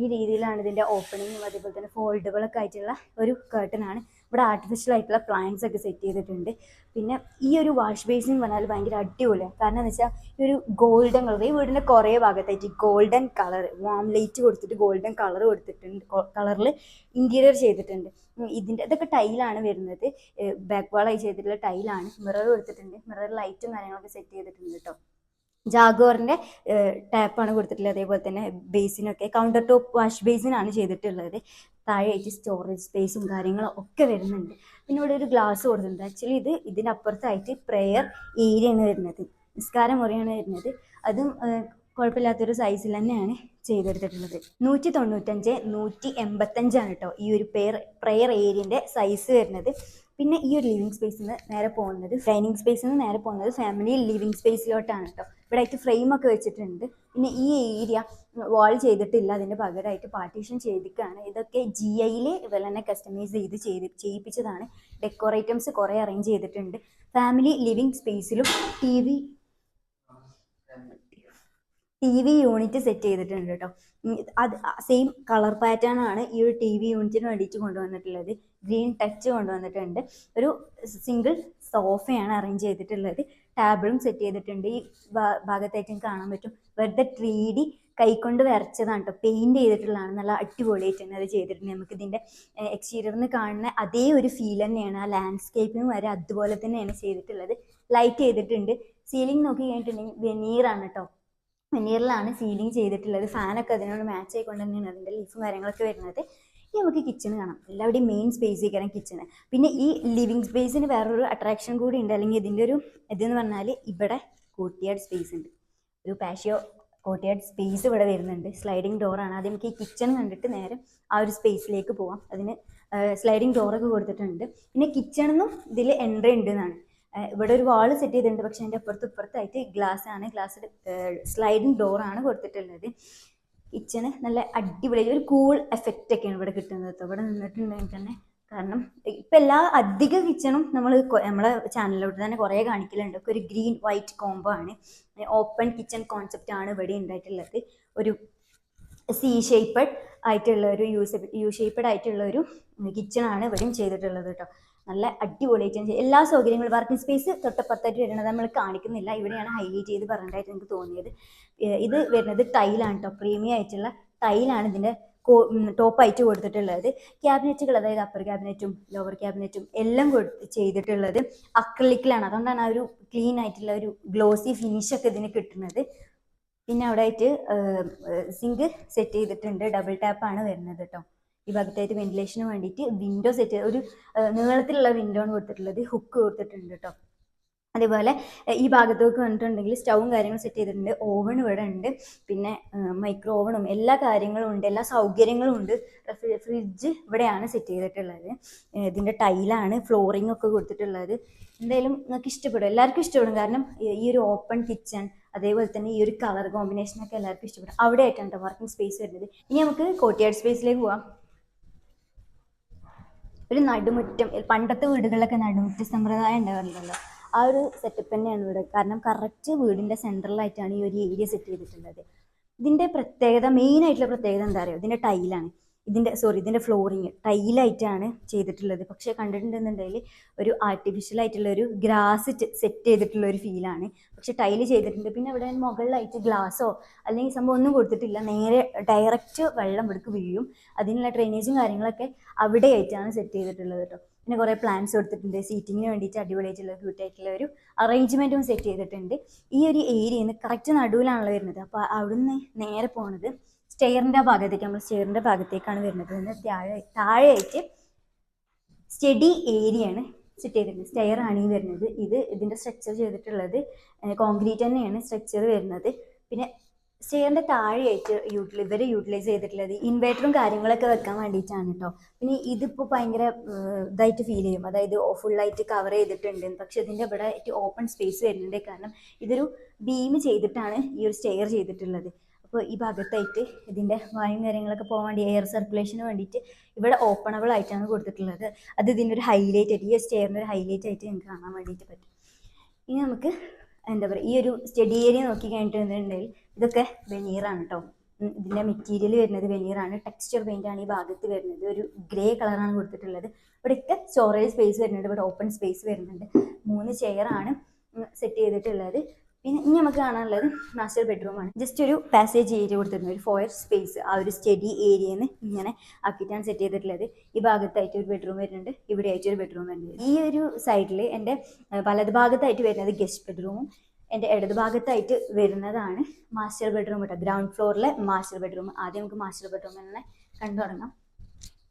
ഈ രീതിയിലാണ് ഇതിന്റെ ഓപ്പണിങ്ങും അതേപോലെ തന്നെ ഫോൾഡബിളൊക്കെ ആയിട്ടുള്ള ഒരു കേട്ടൺ ആണ്. ഇവിടെ ആർട്ടിഫിഷ്യൽ ആയിട്ടുള്ള പ്ലാന്റ്സ് ഒക്കെ സെറ്റ് ചെയ്തിട്ടുണ്ട്. പിന്നെ ഈ ഒരു വാഷ് ബേസിൻ പറഞ്ഞാൽ ഭയങ്കര അടിപൊളിയാണ് കാരണം എന്ന് വെച്ചാൽ ഈ ഒരു ഗോൾഡൻ കളർ ഈ വീടിന്റെ കുറേ ഭാഗത്തായിട്ട് ഗോൾഡൻ കളർ വാം ലൈറ്റ് കൊടുത്തിട്ട് ഗോൾഡൻ കളർ കൊടുത്തിട്ടുണ്ട് കളറിൽ ഇന്റീരിയർ ചെയ്തിട്ടുണ്ട്. ഇതിന്റെ ഇതൊക്കെ ടൈലാണ് വരുന്നത്. ബാക്ക് വാളായി ചെയ്തിട്ടുള്ള ടൈലാണ് മിറർ കൊടുത്തിട്ടുണ്ട്. മിറർ ലൈറ്റും കാര്യങ്ങളൊക്കെ സെറ്റ് ചെയ്തിട്ടുണ്ട് കേട്ടോ ജാഗോറിന്റെ ടാപ്പാണ് കൊടുത്തിട്ടുള്ളത്. അതേപോലെ തന്നെ ബേസിനൊക്കെ കൗണ്ടർ ടോപ്പ് വാഷ് ബേസിനാണ് ചെയ്തിട്ടുള്ളത്. താഴെയായിട്ട് സ്റ്റോറേജ് സ്പേസും കാര്യങ്ങളും ഒക്കെ വരുന്നുണ്ട്. പിന്നെ ഇവിടെ ഒരു ഗ്ലാസ് കൊടുത്തിട്ടുണ്ട്. ആക്ച്വലി ഇത് ഇതിനപ്പുറത്തായിട്ട് പ്രെയർ ഏരിയാണ് വരുന്നത്. നിസ്കാര മുറിയാണ് വരുന്നത്. അതും കുഴപ്പമില്ലാത്തൊരു സൈസിൽ തന്നെയാണ് ചെയ്തെടുത്തിട്ടുള്ളത്. നൂറ്റി തൊണ്ണൂറ്റഞ്ച് നൂറ്റി എൺപത്തഞ്ചാണ് കേട്ടോ ഈ ഒരു പെയർ പ്രെയർ ഏരിയന്റെ സൈസ് വരുന്നത്. പിന്നെ ഈ ഒരു ലിവിങ് സ്പേസിൽ നിന്ന് നേരെ പോകുന്നത് ഡൈനിങ് സ്പേസിൽ നിന്ന് നേരെ പോകുന്നത് ഫാമിലി ലിവിങ് സ്പേസിലോട്ടാണ് കേട്ടോ ഇവിടെ ആയിട്ട് ഫ്രെയിമൊക്കെ വെച്ചിട്ടുണ്ട്. പിന്നെ ഈ ഏരിയ വാൾ ചെയ്തിട്ടില്ല. അതിന്റെ പകരമായിട്ട് പാർട്ടീഷൻ ചെയ്തിക്കാണ്. ഇതൊക്കെ ജി ഐയിൽ ഇവരെ തന്നെ കസ്റ്റമൈസ് ചെയ്ത് ചെയ്ത് ചെയ്യിപ്പിച്ചതാണ്. ഡെക്കോർ ഐറ്റംസ് കുറേ അറേഞ്ച് ചെയ്തിട്ടുണ്ട്. Family living സ്പേസിലും T V T V unit set ചെയ്തിട്ടുണ്ട് കേട്ടോ അത് സെയിം കളർ പാറ്റേൺ ആണ് ഈ ഒരു ടി വി യൂണിറ്റിന് വേണ്ടിയിട്ട് കൊണ്ടുവന്നിട്ടുള്ളത്. ഗ്രീൻ ടച്ച് കൊണ്ടുവന്നിട്ടുണ്ട്. ഒരു സിംഗിൾ സോഫയാണ് അറേഞ്ച് ചെയ്തിട്ടുള്ളത്. ടാബിളും സെറ്റ് ചെയ്തിട്ടുണ്ട്. ഈ ഭാഗത്തേക്കും കാണാൻ പറ്റും. വെറുതെ ത്രീ ഡി കൈകൊണ്ട് വരച്ചതാണ് കേട്ടോ പെയിന്റ് ചെയ്തിട്ടുള്ളതാണ്. നല്ല അടിപൊളിയായിട്ട് തന്നെ അത് ചെയ്തിട്ടുണ്ട് നമുക്ക് ഇതിന്റെ എക്സ്റ്റീരിയറിൽ നിന്ന് കാണുന്ന അതേ ഒരു ഫീൽ തന്നെയാണ്. ആ ലാൻഡ്സ്കേപ്പിംഗ് വരെ അതുപോലെ തന്നെയാണ് ചെയ്തിട്ടുള്ളത്. ലൈറ്റ് ചെയ്തിട്ടുണ്ട്. സീലിംഗ് നോക്കി കഴിഞ്ഞിട്ടുണ്ടെങ്കിൽ വെനീറാണ് കേട്ടോ വെനീറിലാണ് സീലിംഗ് ചെയ്തിട്ടുള്ളത്. ഫാനൊക്കെ അതിനോട് മാച്ച് ആയിക്കൊണ്ട് തന്നെയാണ് അതിന്റെ ലീഫും കാര്യങ്ങളൊക്കെ വരുന്നത്. ഇനി നമുക്ക് കിച്ചൺ കാണാം. എല്ലാവരുടെയും മെയിൻ സ്പേസ് കാരണം കിച്ചൺ പിന്നെ ഈ ലിവിങ് സ്പേസിന് വേറൊരു അട്രാക്ഷൻ കൂടി ഉണ്ട്. അല്ലെങ്കിൽ ഇതിന്റെ ഒരു ഇതെന്ന് പറഞ്ഞാൽ ഇവിടെ കോട്ടിയാട് സ്പേസ് ഉണ്ട്. ഒരു പാഷ്യോ കോട്ടിയാട് സ്പേസ് ഇവിടെ വരുന്നുണ്ട്. സ്ലൈഡിങ് ഡോറാണ് ആദ്യം നമുക്ക് ഈ കിച്ചൺ കണ്ടിട്ട് നേരെ ആ ഒരു സ്പേസിലേക്ക് പോവാം. അതിന് സ്ലൈഡിങ് ഡോറൊക്കെ കൊടുത്തിട്ടുണ്ട്. പിന്നെ കിച്ചണെന്നും ഇതിൽ എൻട്രി ഉണ്ട് എന്നാണ്. ഇവിടെ ഒരു വാൾ സെറ്റ് ചെയ്തിട്ടുണ്ട്. പക്ഷേ അതിന്റെ അപ്പുറത്ത് ഇപ്പുറത്തായിട്ട് ഗ്ലാസ് ആണ്. ഗ്ലാസ് സ്ലൈഡിങ് ഡോറാണ് കൊടുത്തിട്ടുള്ളത്. കിച്ചണ് നല്ല അടിപൊളി ഒരു കൂൾ എഫക്റ്റ് ഒക്കെയാണ് ഇവിടെ കിട്ടുന്നത് കേട്ടോ. ഇവിടെ നിന്നിട്ടുണ്ടെങ്കിൽ തന്നെ. കാരണം ഇപ്പം എല്ലാ അധിക കിച്ചണും നമ്മൾ നമ്മളെ ചാനലിലോട്ട് തന്നെ കുറേ കാണിക്കലുണ്ട്. ഒരു ഗ്രീൻ വൈറ്റ് കോംബോ ആണ്. ഓപ്പൺ കിച്ചൺ കോൺസെപ്റ്റ് ആണ് ഇവിടെ ഉണ്ടായിട്ടുള്ളത് ഒരു സി ഷേപ്പഡ് ആയിട്ടുള്ള ഒരു യൂസ് യു ഷേപ്പഡ് ആയിട്ടുള്ള ഒരു കിച്ചണാണ് ഇവിടെയും ചെയ്തിട്ടുള്ളത് കേട്ടോ. നല്ല അടിപൊളിയായിട്ട് എല്ലാ സൗകര്യങ്ങളും വർക്കിംഗ് സ്പേസ് തൊട്ടപ്പുറത്തായിട്ട് വരുന്നത് നമ്മൾ കാണിക്കുന്നില്ല. ഇവിടെയാണ് ഹൈലൈറ്റ് ചെയ്ത് പറഞ്ഞിട്ടായിട്ട് എനിക്ക് തോന്നിയത്. ഇത് വരുന്നത് ടൈലാണ് കേട്ടോ പ്രീമിയം ആയിട്ടുള്ള ടൈലാണ് ഇതിന്റെ ടോപ്പായിട്ട് കൊടുത്തിട്ടുള്ളത്. ക്യാബിനറ്റുകൾ അതായത് അപ്പർ ക്യാബിനറ്റും ലോവർ ക്യാബിനറ്റും എല്ലാം കൊടുത്ത് ചെയ്തിട്ടുള്ളത് അക്രലിക്കിലാണ് അതുകൊണ്ടാണ് ആ ഒരു ക്ലീൻ ആയിട്ടുള്ള ഒരു ഗ്ലോസി ഫിനിഷൊക്കെ ഇതിന് കിട്ടുന്നത്. പിന്നെ അവിടെ ആയിട്ട് സിങ്ക് സെറ്റ് ചെയ്തിട്ടുണ്ട്. ഡബിൾ ടാപ്പാണ് വരുന്നത് കേട്ടോ ഈ ഭാഗത്തായിട്ട് വെന്റിലേഷന് വേണ്ടിയിട്ട് വിൻഡോ സെറ്റ് ഒരു നീളത്തിലുള്ള വിൻഡോ ആണ് കൊടുത്തിട്ടുള്ളത്. ഹുക്ക് കൊടുത്തിട്ടുണ്ട് കേട്ടോ അതേപോലെ ഈ ഭാഗത്തേക്ക് വന്നിട്ടുണ്ടെങ്കിൽ സ്റ്റൗവും കാര്യങ്ങളും സെറ്റ് ചെയ്തിട്ടുണ്ട്. ഓവൺ ഇവിടെ ഉണ്ട്. പിന്നെ മൈക്രോ ഓവണും എല്ലാ കാര്യങ്ങളും ഉണ്ട്. എല്ലാ സൗകര്യങ്ങളും ഉണ്ട്. ഫ്രിഡ്ജ് ഇവിടെയാണ് സെറ്റ് ചെയ്തിട്ടുള്ളത്. ഇതിന്റെ ടൈലാണ് ഫ്ലോറിംഗ് ഒക്കെ കൊടുത്തിട്ടുള്ളത്. എന്തായാലും നിങ്ങൾക്ക് ഇഷ്ടപ്പെടും. എല്ലാവർക്കും ഇഷ്ടപ്പെടും. കാരണം ഈ- ഒരു ഓപ്പൺ കിച്ചൺ അതേപോലെ തന്നെ ഈ ഒരു കളർ കോമ്പിനേഷനൊക്കെ എല്ലാവർക്കും ഇഷ്ടപ്പെടും. അവിടെ ആയിട്ടാണ് വർക്കിംഗ് സ്പേസ് വരുന്നത്. ഇനി നമുക്ക് കോട്ടിയാട് സ്പേസിലേക്ക് പോവാം. ഒരു നടുമുറ്റം പണ്ടത്തെ വീടുകളിലൊക്കെ നടുമുറ്റ സമ്പ്രദായം ഉണ്ടാവാറുണ്ടല്ലോ ആ ഒരു സെറ്റപ്പ് തന്നെയാണ് ഇവിടെ. കാരണം കറക്റ്റ് വീടിന്റെ സെൻട്രലായിട്ടാണ് ഈ ഒരു ഏരിയ സെറ്റ് ചെയ്തിട്ടുള്ളത്. ഇതിന്റെ പ്രത്യേകത മെയിൻ ആയിട്ടുള്ള പ്രത്യേകത എന്താ പറയുക ഇതിന്റെ ടൈലാണ് ഇതിന്റെ സോറി ഇതിന്റെ ഫ്ലോറിങ് ടൈലായിട്ടാണ് ചെയ്തിട്ടുള്ളത്. പക്ഷേ കണ്ടിട്ടുണ്ടെന്നുണ്ടെങ്കിൽ ഒരു ആർട്ടിഫിഷ്യൽ ആയിട്ടുള്ള ഒരു ഗ്രാസ് സെറ്റ് ചെയ്തിട്ടുള്ള ഒരു ഫീലാണ് പക്ഷേ ടൈൽ ചെയ്തിട്ടുണ്ട്. പിന്നെ അവിടെ മുകളിലായിട്ട് ഗ്ലാസോ അല്ലെങ്കിൽ സംഭവം ഒന്നും കൊടുത്തിട്ടില്ല. നേരെ ഡയറക്റ്റ് വെള്ളം ഇവിടേക്ക് വീഴും. അതിനുള്ള ഡ്രെയിനേജും കാര്യങ്ങളൊക്കെ അവിടെ ആയിട്ടാണ് സെറ്റ് ചെയ്തിട്ടുള്ളത് കേട്ടോ പിന്നെ കുറേ പ്ലാന്റ്സ് കൊടുത്തിട്ടുണ്ട്. സീറ്റിങ്ങിന് വേണ്ടിയിട്ട് അടിപൊളിയായിട്ടുള്ള ക്യൂട്ടായിട്ടുള്ള ഒരു അറേഞ്ച്മെന്റും സെറ്റ് ചെയ്തിട്ടുണ്ട്. ഈ ഒരു ഏരിയയിൽ നിന്ന് കറക്റ്റ് നടുവിലാണല്ലോ വരുന്നത്. അപ്പോൾ അവിടുന്ന് നേരെ പോണത് സ്റ്റെയറിന്റെ ഭാഗത്തേക്ക്. നമ്മൾ സ്റ്റെയറിന്റെ ഭാഗത്തേക്കാണ് വരുന്നത്. താഴെ താഴെയായിട്ട് സ്റ്റഡി ഏരിയയാണ് സെറ്റ് ചെയ്തിട്ടുണ്ട് സ്റ്റെയർ ആണ് ഈ വരുന്നത്. ഇത് ഇതിന്റെ സ്ട്രക്ചർ ചെയ്തിട്ടുള്ളത് കോൺക്രീറ്റ് തന്നെയാണ് സ്ട്രക്ചർ വരുന്നത്. പിന്നെ സ്റ്റെയറിന്റെ താഴെയായിട്ട് യൂട്ടിൽ ഇവർ യൂട്ടിലൈസ് ചെയ്തിട്ടുള്ളത് ഇൻവേർട്ടറും കാര്യങ്ങളൊക്കെ വെക്കാൻ വേണ്ടിയിട്ടാണ് കേട്ടോ പിന്നെ ഇതിപ്പോൾ ഭയങ്കര ഇതായിട്ട് ഫീൽ ചെയ്യും. അതായത് ഫുള്ളായിട്ട് കവർ ചെയ്തിട്ടുണ്ട്. പക്ഷെ ഇതിന്റെ ഇവിടെ ഓപ്പൺ സ്പേസ് വരുന്നുണ്ട്. കാരണം ഇതൊരു ബീം ചെയ്തിട്ടാണ് ഈ ഒരു സ്റ്റെയർ ചെയ്തിട്ടുള്ളത്. അപ്പോൾ ഈ ഭാഗത്തായിട്ട് ഇതിന്റെ വായും കാര്യങ്ങളൊക്കെ പോകാൻ വേണ്ടി എയർ സർക്കുലേഷന് വേണ്ടിയിട്ട് ഇവിടെ ഓപ്പണബിൾ ആയിട്ടാണ് കൊടുത്തിട്ടുള്ളത്. അത് ഇതിന്റെ ഒരു ഹൈലൈറ്റ് ആയിട്ട് ഈ സ്റ്റെയറിന്റെ ഒരു ഹൈലൈറ്റ് ആയിട്ട് നിങ്ങൾക്ക് കാണാൻ വേണ്ടിയിട്ട് പറ്റും. ഇനി നമുക്ക് എന്താ പറയുക ഈ ഒരു സ്റ്റഡി ഏരിയ നോക്കി കഴിഞ്ഞിട്ടുണ്ടെങ്കിൽ ഇതൊക്കെ വെനീറാണ് കേട്ടോ ഇതിന്റെ മെറ്റീരിയൽ വരുന്നത് വെനീറാണ് ടെക്സ്ചർ പെയിന്റ് ആണ് ഈ ഭാഗത്ത് വരുന്നത്. ഒരു ഗ്രേ കളറാണ് കൊടുത്തിട്ടുള്ളത്. ഇവിടെ ഇവിടെയൊക്കെ സ്റ്റോറേജ് സ്പേസ് വരുന്നുണ്ട്. ഇവിടെ ഓപ്പൺ സ്പേസ് വരുന്നുണ്ട്. മൂന്ന് ചെയറാണ് സെറ്റ് ചെയ്തിട്ടുള്ളത്. പിന്നെ ഇനി നമുക്ക് കാണാനുള്ളത് മാസ്റ്റർ ബെഡ്റൂമാണ് ജസ്റ്റ് ഒരു പാസേജ് ഏരിയ കൊടുത്തിരുന്നു ഒരു ഫോയർ സ്പേസ് ആ ഒരു സ്റ്റഡി ഏരിയയിൽ നിന്ന് ഇങ്ങനെ ആക്കിയിട്ടാണ് സെറ്റ് ചെയ്തിട്ടുള്ളത്. ഈ ഭാഗത്തായിട്ട് ഒരു ബെഡ്റൂം വരുന്നുണ്ട്. ഇവിടെ ആയിട്ട് ഒരു ബെഡ്റൂം വരുന്നുണ്ട്. ഈ ഒരു സൈഡിൽ എന്റെ വലത് ഭാഗത്തായിട്ട് വരുന്നത് ഗസ്റ്റ് ബെഡ്റൂമും എന്റെ ഇടതുഭാഗത്തായിട്ട് വരുന്നതാണ് മാസ്റ്റർ ബെഡ്റൂം കേട്ടോ ഗ്രൗണ്ട് ഫ്ലോറിലെ മാസ്റ്റർ ബെഡ്റൂം ആദ്യം നമുക്ക് മാസ്റ്റർ ബെഡ്റൂം തന്നെ കണ്ടു തുടങ്ങാം.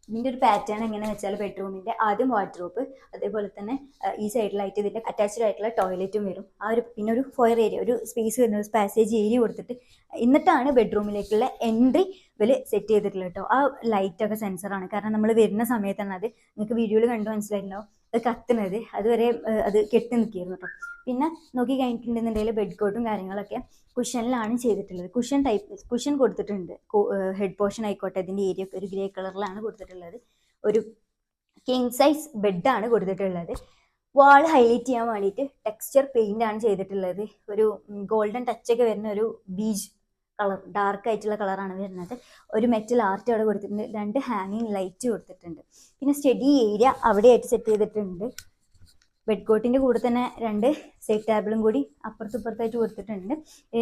ഇതിന്റെ ഒരു പാറ്റേൺ എങ്ങനെയാണെന്ന് വെച്ചാൽ ബെഡ്റൂമിന്റെ ആദ്യം വാർഡ്രോപ്പ് അതേപോലെ തന്നെ ഈ സൈഡിലായിട്ട് ഇതിന്റെ അറ്റാച്ച്ഡ് ആയിട്ടുള്ള ടോയ്ലറ്റും വരും. ആ ഒരു പിന്നെ ഒരു ഫയർ ഏരിയ ഒരു സ്പേസ് വരുന്ന ഒരു പാസേജ് ഏരിയ കൊടുത്തിട്ട് എന്നിട്ടാണ് ബെഡ്റൂമിലേക്കുള്ള എൻട്രി ഇവർ സെറ്റ് ചെയ്തിട്ടുള്ളത് കേട്ടോ ആ ലൈറ്റൊക്കെ സെൻസറാണ് കാരണം നമ്മൾ വരുന്ന സമയത്താണ് അത്. നിങ്ങൾക്ക് വീഡിയോയിൽ കണ്ടു മനസ്സിലായിട്ടുണ്ടാവും. അത് കത്തുന്നത്. അതുവരെ അത് കെട്ടി നിൽക്കുകയായിരുന്നു കേട്ടോ പിന്നെ നോക്കി കഴിഞ്ഞിട്ടുണ്ടെന്നുണ്ടെങ്കിൽ ബെഡ് കോട്ടും കാര്യങ്ങളൊക്കെ കുഷനിലാണ് ചെയ്തിട്ടുള്ളത്. കുഷൻ ടൈപ്പ് കുഷൻ കൊടുത്തിട്ടുണ്ട്. ഹെഡ് പോർഷൻ ആയിക്കോട്ടെ ഇതിന്റെ ഏരിയ ഒക്കെ ഒരു ഗ്രേ കളറിലാണ് കൊടുത്തിട്ടുള്ളത്. ഒരു കിങ് സൈസ് ബെഡാണ് കൊടുത്തിട്ടുള്ളത്. വാൾ ഹൈലൈറ്റ് ചെയ്യാൻ വേണ്ടിയിട്ട് ടെക്സ്ചർ പെയിന്റ് ആണ് ചെയ്തിട്ടുള്ളത്. ഒരു ഗോൾഡൻ ടച്ച് ഒക്കെ വരുന്ന ഒരു ബീച്ച് കളർ ഡാർക്ക് ആയിട്ടുള്ള കളറാണ് വരുന്നത്. ഒരു മെറ്റൽ ആർട്ട് അവിടെ കൊടുത്തിട്ടുണ്ട്. രണ്ട് ഹാങ്ങിങ് ലൈറ്റ് കൊടുത്തിട്ടുണ്ട്. പിന്നെ സ്റ്റഡി ഏരിയ അവിടെയായിട്ട് സെറ്റ് ചെയ്തിട്ടുണ്ട്. ബെഡ് കോട്ടിന്റെ കൂടെ തന്നെ രണ്ട് സൈഡ് ടേബിളും കൂടി അപ്പുറത്തും ഇപ്പുറത്തായിട്ട് കൊടുത്തിട്ടുണ്ട്.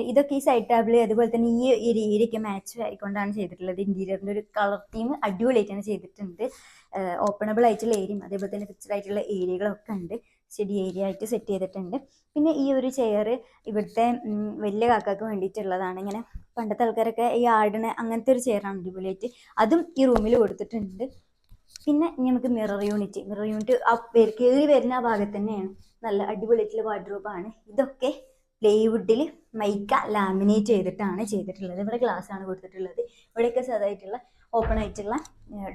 ഇതൊക്കെ ഈ സൈഡ് ടേബിൾ അതുപോലെ തന്നെ ഈ ഒരു ഏരിയയൊക്കെ മാച്ച് ആയിക്കൊണ്ടാണ് ചെയ്തിട്ടുള്ളത്. ഇന്റീരിയറിന്റെ ഒരു കളർ തീം അടിപൊളിയായിട്ടാണ് ചെയ്തിട്ടുണ്ട്. ഓപ്പണബിൾ ആയിട്ടുള്ള ഏരിയയും അതേപോലെ തന്നെ ഫിക്സഡ് ആയിട്ടുള്ള ഏരിയകളൊക്കെ ഉണ്ട്. സ്റ്റഡി ഏരിയ ആയിട്ട് സെറ്റ് ചെയ്തിട്ടുണ്ട്. പിന്നെ ഈ ഒരു ചെയർ ഇവിടുത്തെ വലിയ കാക്കാക്ക് വേണ്ടിയിട്ടുള്ളതാണ്. ഇങ്ങനെ പണ്ടത്തെ ആൾക്കാരൊക്കെ ഈ ആടിന് അങ്ങനത്തെ ഒരു ചെയറാണ് അടിപൊളിയായിട്ട് അതും ഈ റൂമിൽ കൊടുത്തിട്ടുണ്ട്. പിന്നെ നമുക്ക് മിറർ യൂണിറ്റ് മിറർ യൂണിറ്റ് ആ കയറി വരുന്ന ആ ഭാഗത്ത് തന്നെയാണ്. നല്ല അടിപൊളിയായിട്ടുള്ള വാർഡ്രോബാണ് ഇതൊക്കെ പ്ലേവുഡിൽ മൈക്ക ലാമിനേറ്റ് ചെയ്തിട്ടാണ് ചെയ്തിട്ടുള്ളത്. ഇവിടെ ഗ്ലാസ് ആണ് കൊടുത്തിട്ടുള്ളത്. ഇവിടെയൊക്കെ സാധായിട്ടുള്ള ഓപ്പൺ ആയിട്ടുള്ള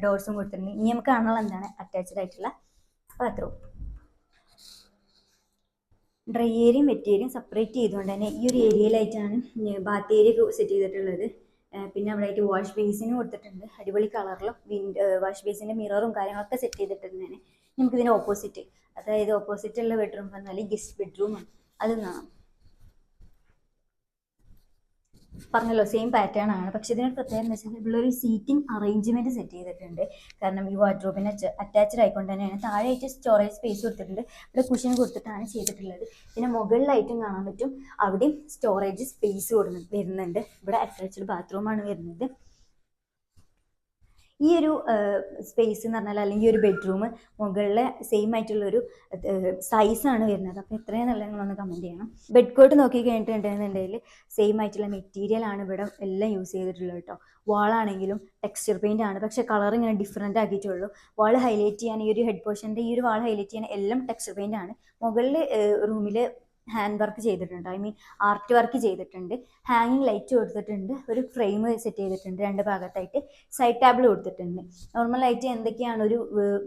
ഡോർസും കൊടുത്തിട്ടുണ്ട്. ഇനി നമുക്ക് കാണാനുള്ള എന്താണ്? അറ്റാച്ച്ഡ് ആയിട്ടുള്ള ബാത്റൂം ഡ്രൈ ഏരിയയും വെറ്റ് ഏരിയയും സെപ്പറേറ്റ് ചെയ്തുകൊണ്ട് തന്നെ ഈ ഒരു ഏരിയയിലായിട്ടാണ് ബാത്ത് ഏരിയ സെറ്റ് ചെയ്തിട്ടുള്ളത്. പിന്നെ അവിടെ ആയിട്ട് വാഷ് ബേസിനും കൊടുത്തിട്ടുണ്ട്. അടിപൊളി കളറിലും വിൻഡ് വാഷ് ബേസിന്റെ മിററും കാര്യങ്ങളൊക്കെ സെറ്റ് ചെയ്തിട്ടുണ്ട് തന്നെ. നമുക്കിതിന്റെ ഓപ്പോസിറ്റ് അതായത് ഓപ്പോസിറ്റ് ഉള്ള ബെഡ്റൂം പറഞ്ഞാൽ ഗസ്റ്റ് ബെഡ്റൂമാണ് അത് കാണാം. പറഞ്ഞല്ലോ സെയിം പാറ്റേൺ ആണ്. പക്ഷെ ഇതിനൊരു പ്രത്യേകത എന്ന് വെച്ചാൽ ഇവിടെ ഒരു സീറ്റിംഗ് അറേഞ്ച്മെന്റ് സെറ്റ് ചെയ്തിട്ടുണ്ട്. കാരണം ഈ വാർഡ്രോബിന് അറ്റാച്ച്ഡ് ആയിക്കൊണ്ട് തന്നെയാണ് താഴെയായിട്ട് സ്റ്റോറേജ് സ്പേസ് കൊടുത്തിട്ടുണ്ട്. ഇവിടെ കുഷൻ കൊടുത്തിട്ടാണ് ചെയ്തിട്ടുള്ളത്. പിന്നെ മുകളിലായിട്ടും കാണാൻ പറ്റും. അവിടെയും സ്റ്റോറേജ് സ്പേസ് കൊടു വരുന്നുണ്ട്. ഇവിടെ അറ്റാച്ച്ഡ് ബാത്റൂമാണ് വരുന്നത്. ഈ ഒരു സ്പേസ് എന്ന് പറഞ്ഞാൽ അല്ലെങ്കിൽ ഒരു ബെഡ്റൂം മുകളിലെ സെയിം ആയിട്ടുള്ള ഒരു സൈസാണ് വരുന്നത്. അപ്പോൾ എത്രയും നല്ല നിങ്ങളൊന്ന് കമന്റ് ചെയ്യണം. ബെഡ് കോട്ട് നോക്കി കഴിഞ്ഞിട്ടുണ്ടെന്നുണ്ടെങ്കിൽ സെയിം ആയിട്ടുള്ള മെറ്റീരിയൽ ആണ് ഇവിടെ എല്ലാം യൂസ് ചെയ്തിട്ടുള്ളത് കേട്ടോ വാളാണെങ്കിലും ടെക്സ്ചർ പെയിന്റ് ആണ്. പക്ഷേ കളർ ഇങ്ങനെ ഡിഫറെന്റ് ആക്കിയിട്ടുള്ളൂ. വാൾ ഹൈലൈറ്റ് ചെയ്യാൻ ഈ ഒരു ഹെഡ് പോർഷന്റെ ഈ ഒരു വാൾ ഹൈലൈറ്റ് ചെയ്യാൻ എല്ലാം ടെക്സ്ചർ പെയിന്റ് ആണ്. മുകളിൽ റൂമിൽ ഹാൻഡ് വർക്ക് ചെയ്തിട്ടുണ്ട്. ഐ മീൻ ആർട്ട് വർക്ക് ചെയ്തിട്ടുണ്ട്. ഹാങ്ങിങ് ലൈറ്റ് കൊടുത്തിട്ടുണ്ട്. ഒരു ഫ്രെയിം സെറ്റ് ചെയ്തിട്ടുണ്ട് രണ്ട് ഭാഗത്തായിട്ട്. സൈഡ് ടേബിൾ കൊടുത്തിട്ടുണ്ട്. നോർമൽ ലൈറ്റ് എന്തൊക്കെയാണ് ഒരു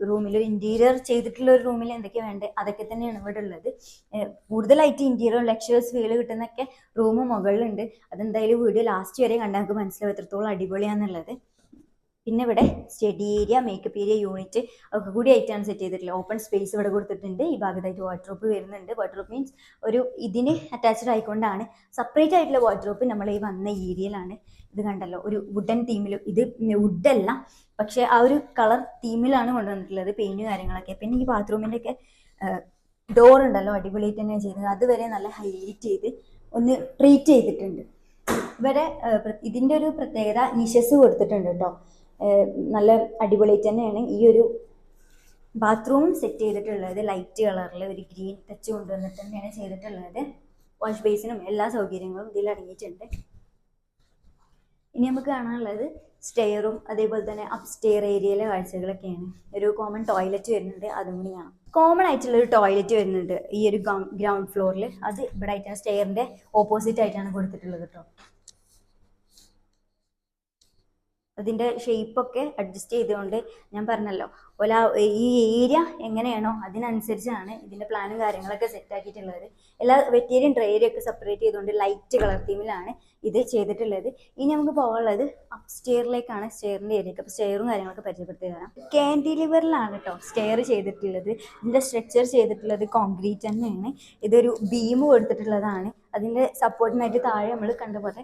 റൂമിൽ ഒരു ഇന്റീരിയർ ചെയ്തിട്ടുള്ള ഒരു റൂമിൽ എന്തൊക്കെയാണ് വേണ്ടത്? അതൊക്കെ തന്നെയാണ് ഇവിടെ ഉള്ളത്. കൂടുതലായിട്ട് ഇന്റീരിയർ ലക്ഷേഴ്സ് ഫീൽ കിട്ടുന്നൊക്കെ റൂം മുകളിലുണ്ട്. അതെന്തായാലും വീഡിയോ ലാസ്റ്റ് വരെ കണ്ടാൽ നമുക്ക് മനസ്സിലാവും എത്രത്തോളം അടിപൊളിയാന്നുള്ളത്. പിന്നെ ഇവിടെ study area makeup area unit ഒക്കെ കൂടി ആയിട്ടാണ് സെറ്റ് ചെയ്തിട്ടുള്ളത് ഓപ്പൺ സ്പേസ് ഇവിടെ കൊടുത്തിട്ടുണ്ട്. ഈ ഭാഗത്തായിട്ട് വാട്ടർപ്പ് വരുന്നുണ്ട്. വാട്ടർപ്പ് മീൻസ് ഒരു ഇതിന് അറ്റാച്ച്ഡ് ആയിക്കൊണ്ടാണ്. സെപ്പറേറ്റ് ആയിട്ടുള്ള വാട്ടർപ്പ് നമ്മൾ ഈ വന്ന ഏരിയയിലാണ്. ഇത് കണ്ടല്ലോ ഒരു വുഡൻ തീമിൽ ഇത് വുഡല്ല പക്ഷെ ആ ഒരു കളർ തീമിലാണ് കൊണ്ടുവന്നിട്ടുള്ളത് പെയിന്റ് കാര്യങ്ങളൊക്കെ. പിന്നെ ഈ ബാത്റൂമിന്റെ ഒക്കെ ഡോർ ഉണ്ടല്ലോ അടിപൊളിയായിട്ട് തന്നെ ചെയ്തത് അതുവരെ നല്ല ഹൈലൈറ്റ് ചെയ്ത് ഒന്ന് ട്രീറ്റ് ചെയ്തിട്ടുണ്ട്. ഇവിടെ ഇതിന്റെ ഒരു പ്രത്യേകത നിശസ് കൊടുത്തിട്ടുണ്ട് കേട്ടോ. നല്ല അടിപൊളിയായിട്ട് തന്നെയാണ്. ഈ ഒരു ബാത്റൂം സെറ്റ് ചെയ്തിട്ടുള്ളത് ലൈറ്റ് കളറിൽ ഒരു ഗ്രീൻ ടച്ച് കൊണ്ടുവന്നിട്ട് തന്നെയാണ് ചെയ്തിട്ടുള്ളത്. വാഷ് ബേസിനും എല്ലാ സൗകര്യങ്ങളും ഇതിൽ അടങ്ങിയിട്ടുണ്ട്. ഇനി നമുക്ക് കാണാനുള്ളത് സ്റ്റെയറും അതേപോലെ തന്നെ അപ് സ്റ്റെയർ ഏരിയയിലെ കാഴ്ചകളൊക്കെയാണ്. ഒരു കോമൺ ടോയ്ലറ്റ് വരുന്നുണ്ട് അതും കൂടി കാണാം. കോമൺ ആയിട്ടുള്ള ഒരു ടോയ്ലറ്റ് വരുന്നുണ്ട് ഈ ഒരു ഗ്രൗണ്ട് ഫ്ലോറിൽ അത് ഇവിടെ ആയിട്ടാണ് സ്റ്റെയറിന്റെ ഓപ്പോസിറ്റ് ആയിട്ടാണ് കൊടുത്തിട്ടുള്ളത് കേട്ടോ അതിന്റെ ഷേപ്പൊക്കെ അഡ്ജസ്റ്റ് ചെയ്തുകൊണ്ട് ഞാൻ പറഞ്ഞല്ലോ ഒല ഈ ഏരിയ എങ്ങനെയാണോ അതിനനുസരിച്ചാണ് ഇതിന്റെ പ്ലാനും കാര്യങ്ങളൊക്കെ സെറ്റ് ആക്കിയിട്ടുള്ളത്. എല്ലാ വെറ്റീരിയൻ ഒക്കെ സെപ്പറേറ്റ് ചെയ്തുകൊണ്ട് ലൈറ്റ് കളർ തീമിലാണ് ഇത് ചെയ്തിട്ടുള്ളത്. ഇനി നമുക്ക് പോകാനുള്ളത് അപ് സ്റ്റെയറിലേക്കാണ് സ്റ്റെയറിന്റെ ഏരിയക്ക് അപ്പോൾ സ്റ്റെയറും കാര്യങ്ങളൊക്കെ പരിചയപ്പെടുത്തി തരാം. കാൻഡിലിവറിലാണ് കേട്ടോ സ്റ്റെയർ ചെയ്തിട്ടുള്ളത്. ഇതിന്റെ സ്ട്രക്ചർ ചെയ്തിട്ടുള്ളത് കോൺക്രീറ്റ് തന്നെയാണ്. ഇതൊരു ബീം കൊടുത്തിട്ടുള്ളതാണ്. അതിന്റെ സപ്പോർട്ടിനായിട്ട് താഴെ നമ്മൾ കണ്ട പോലെ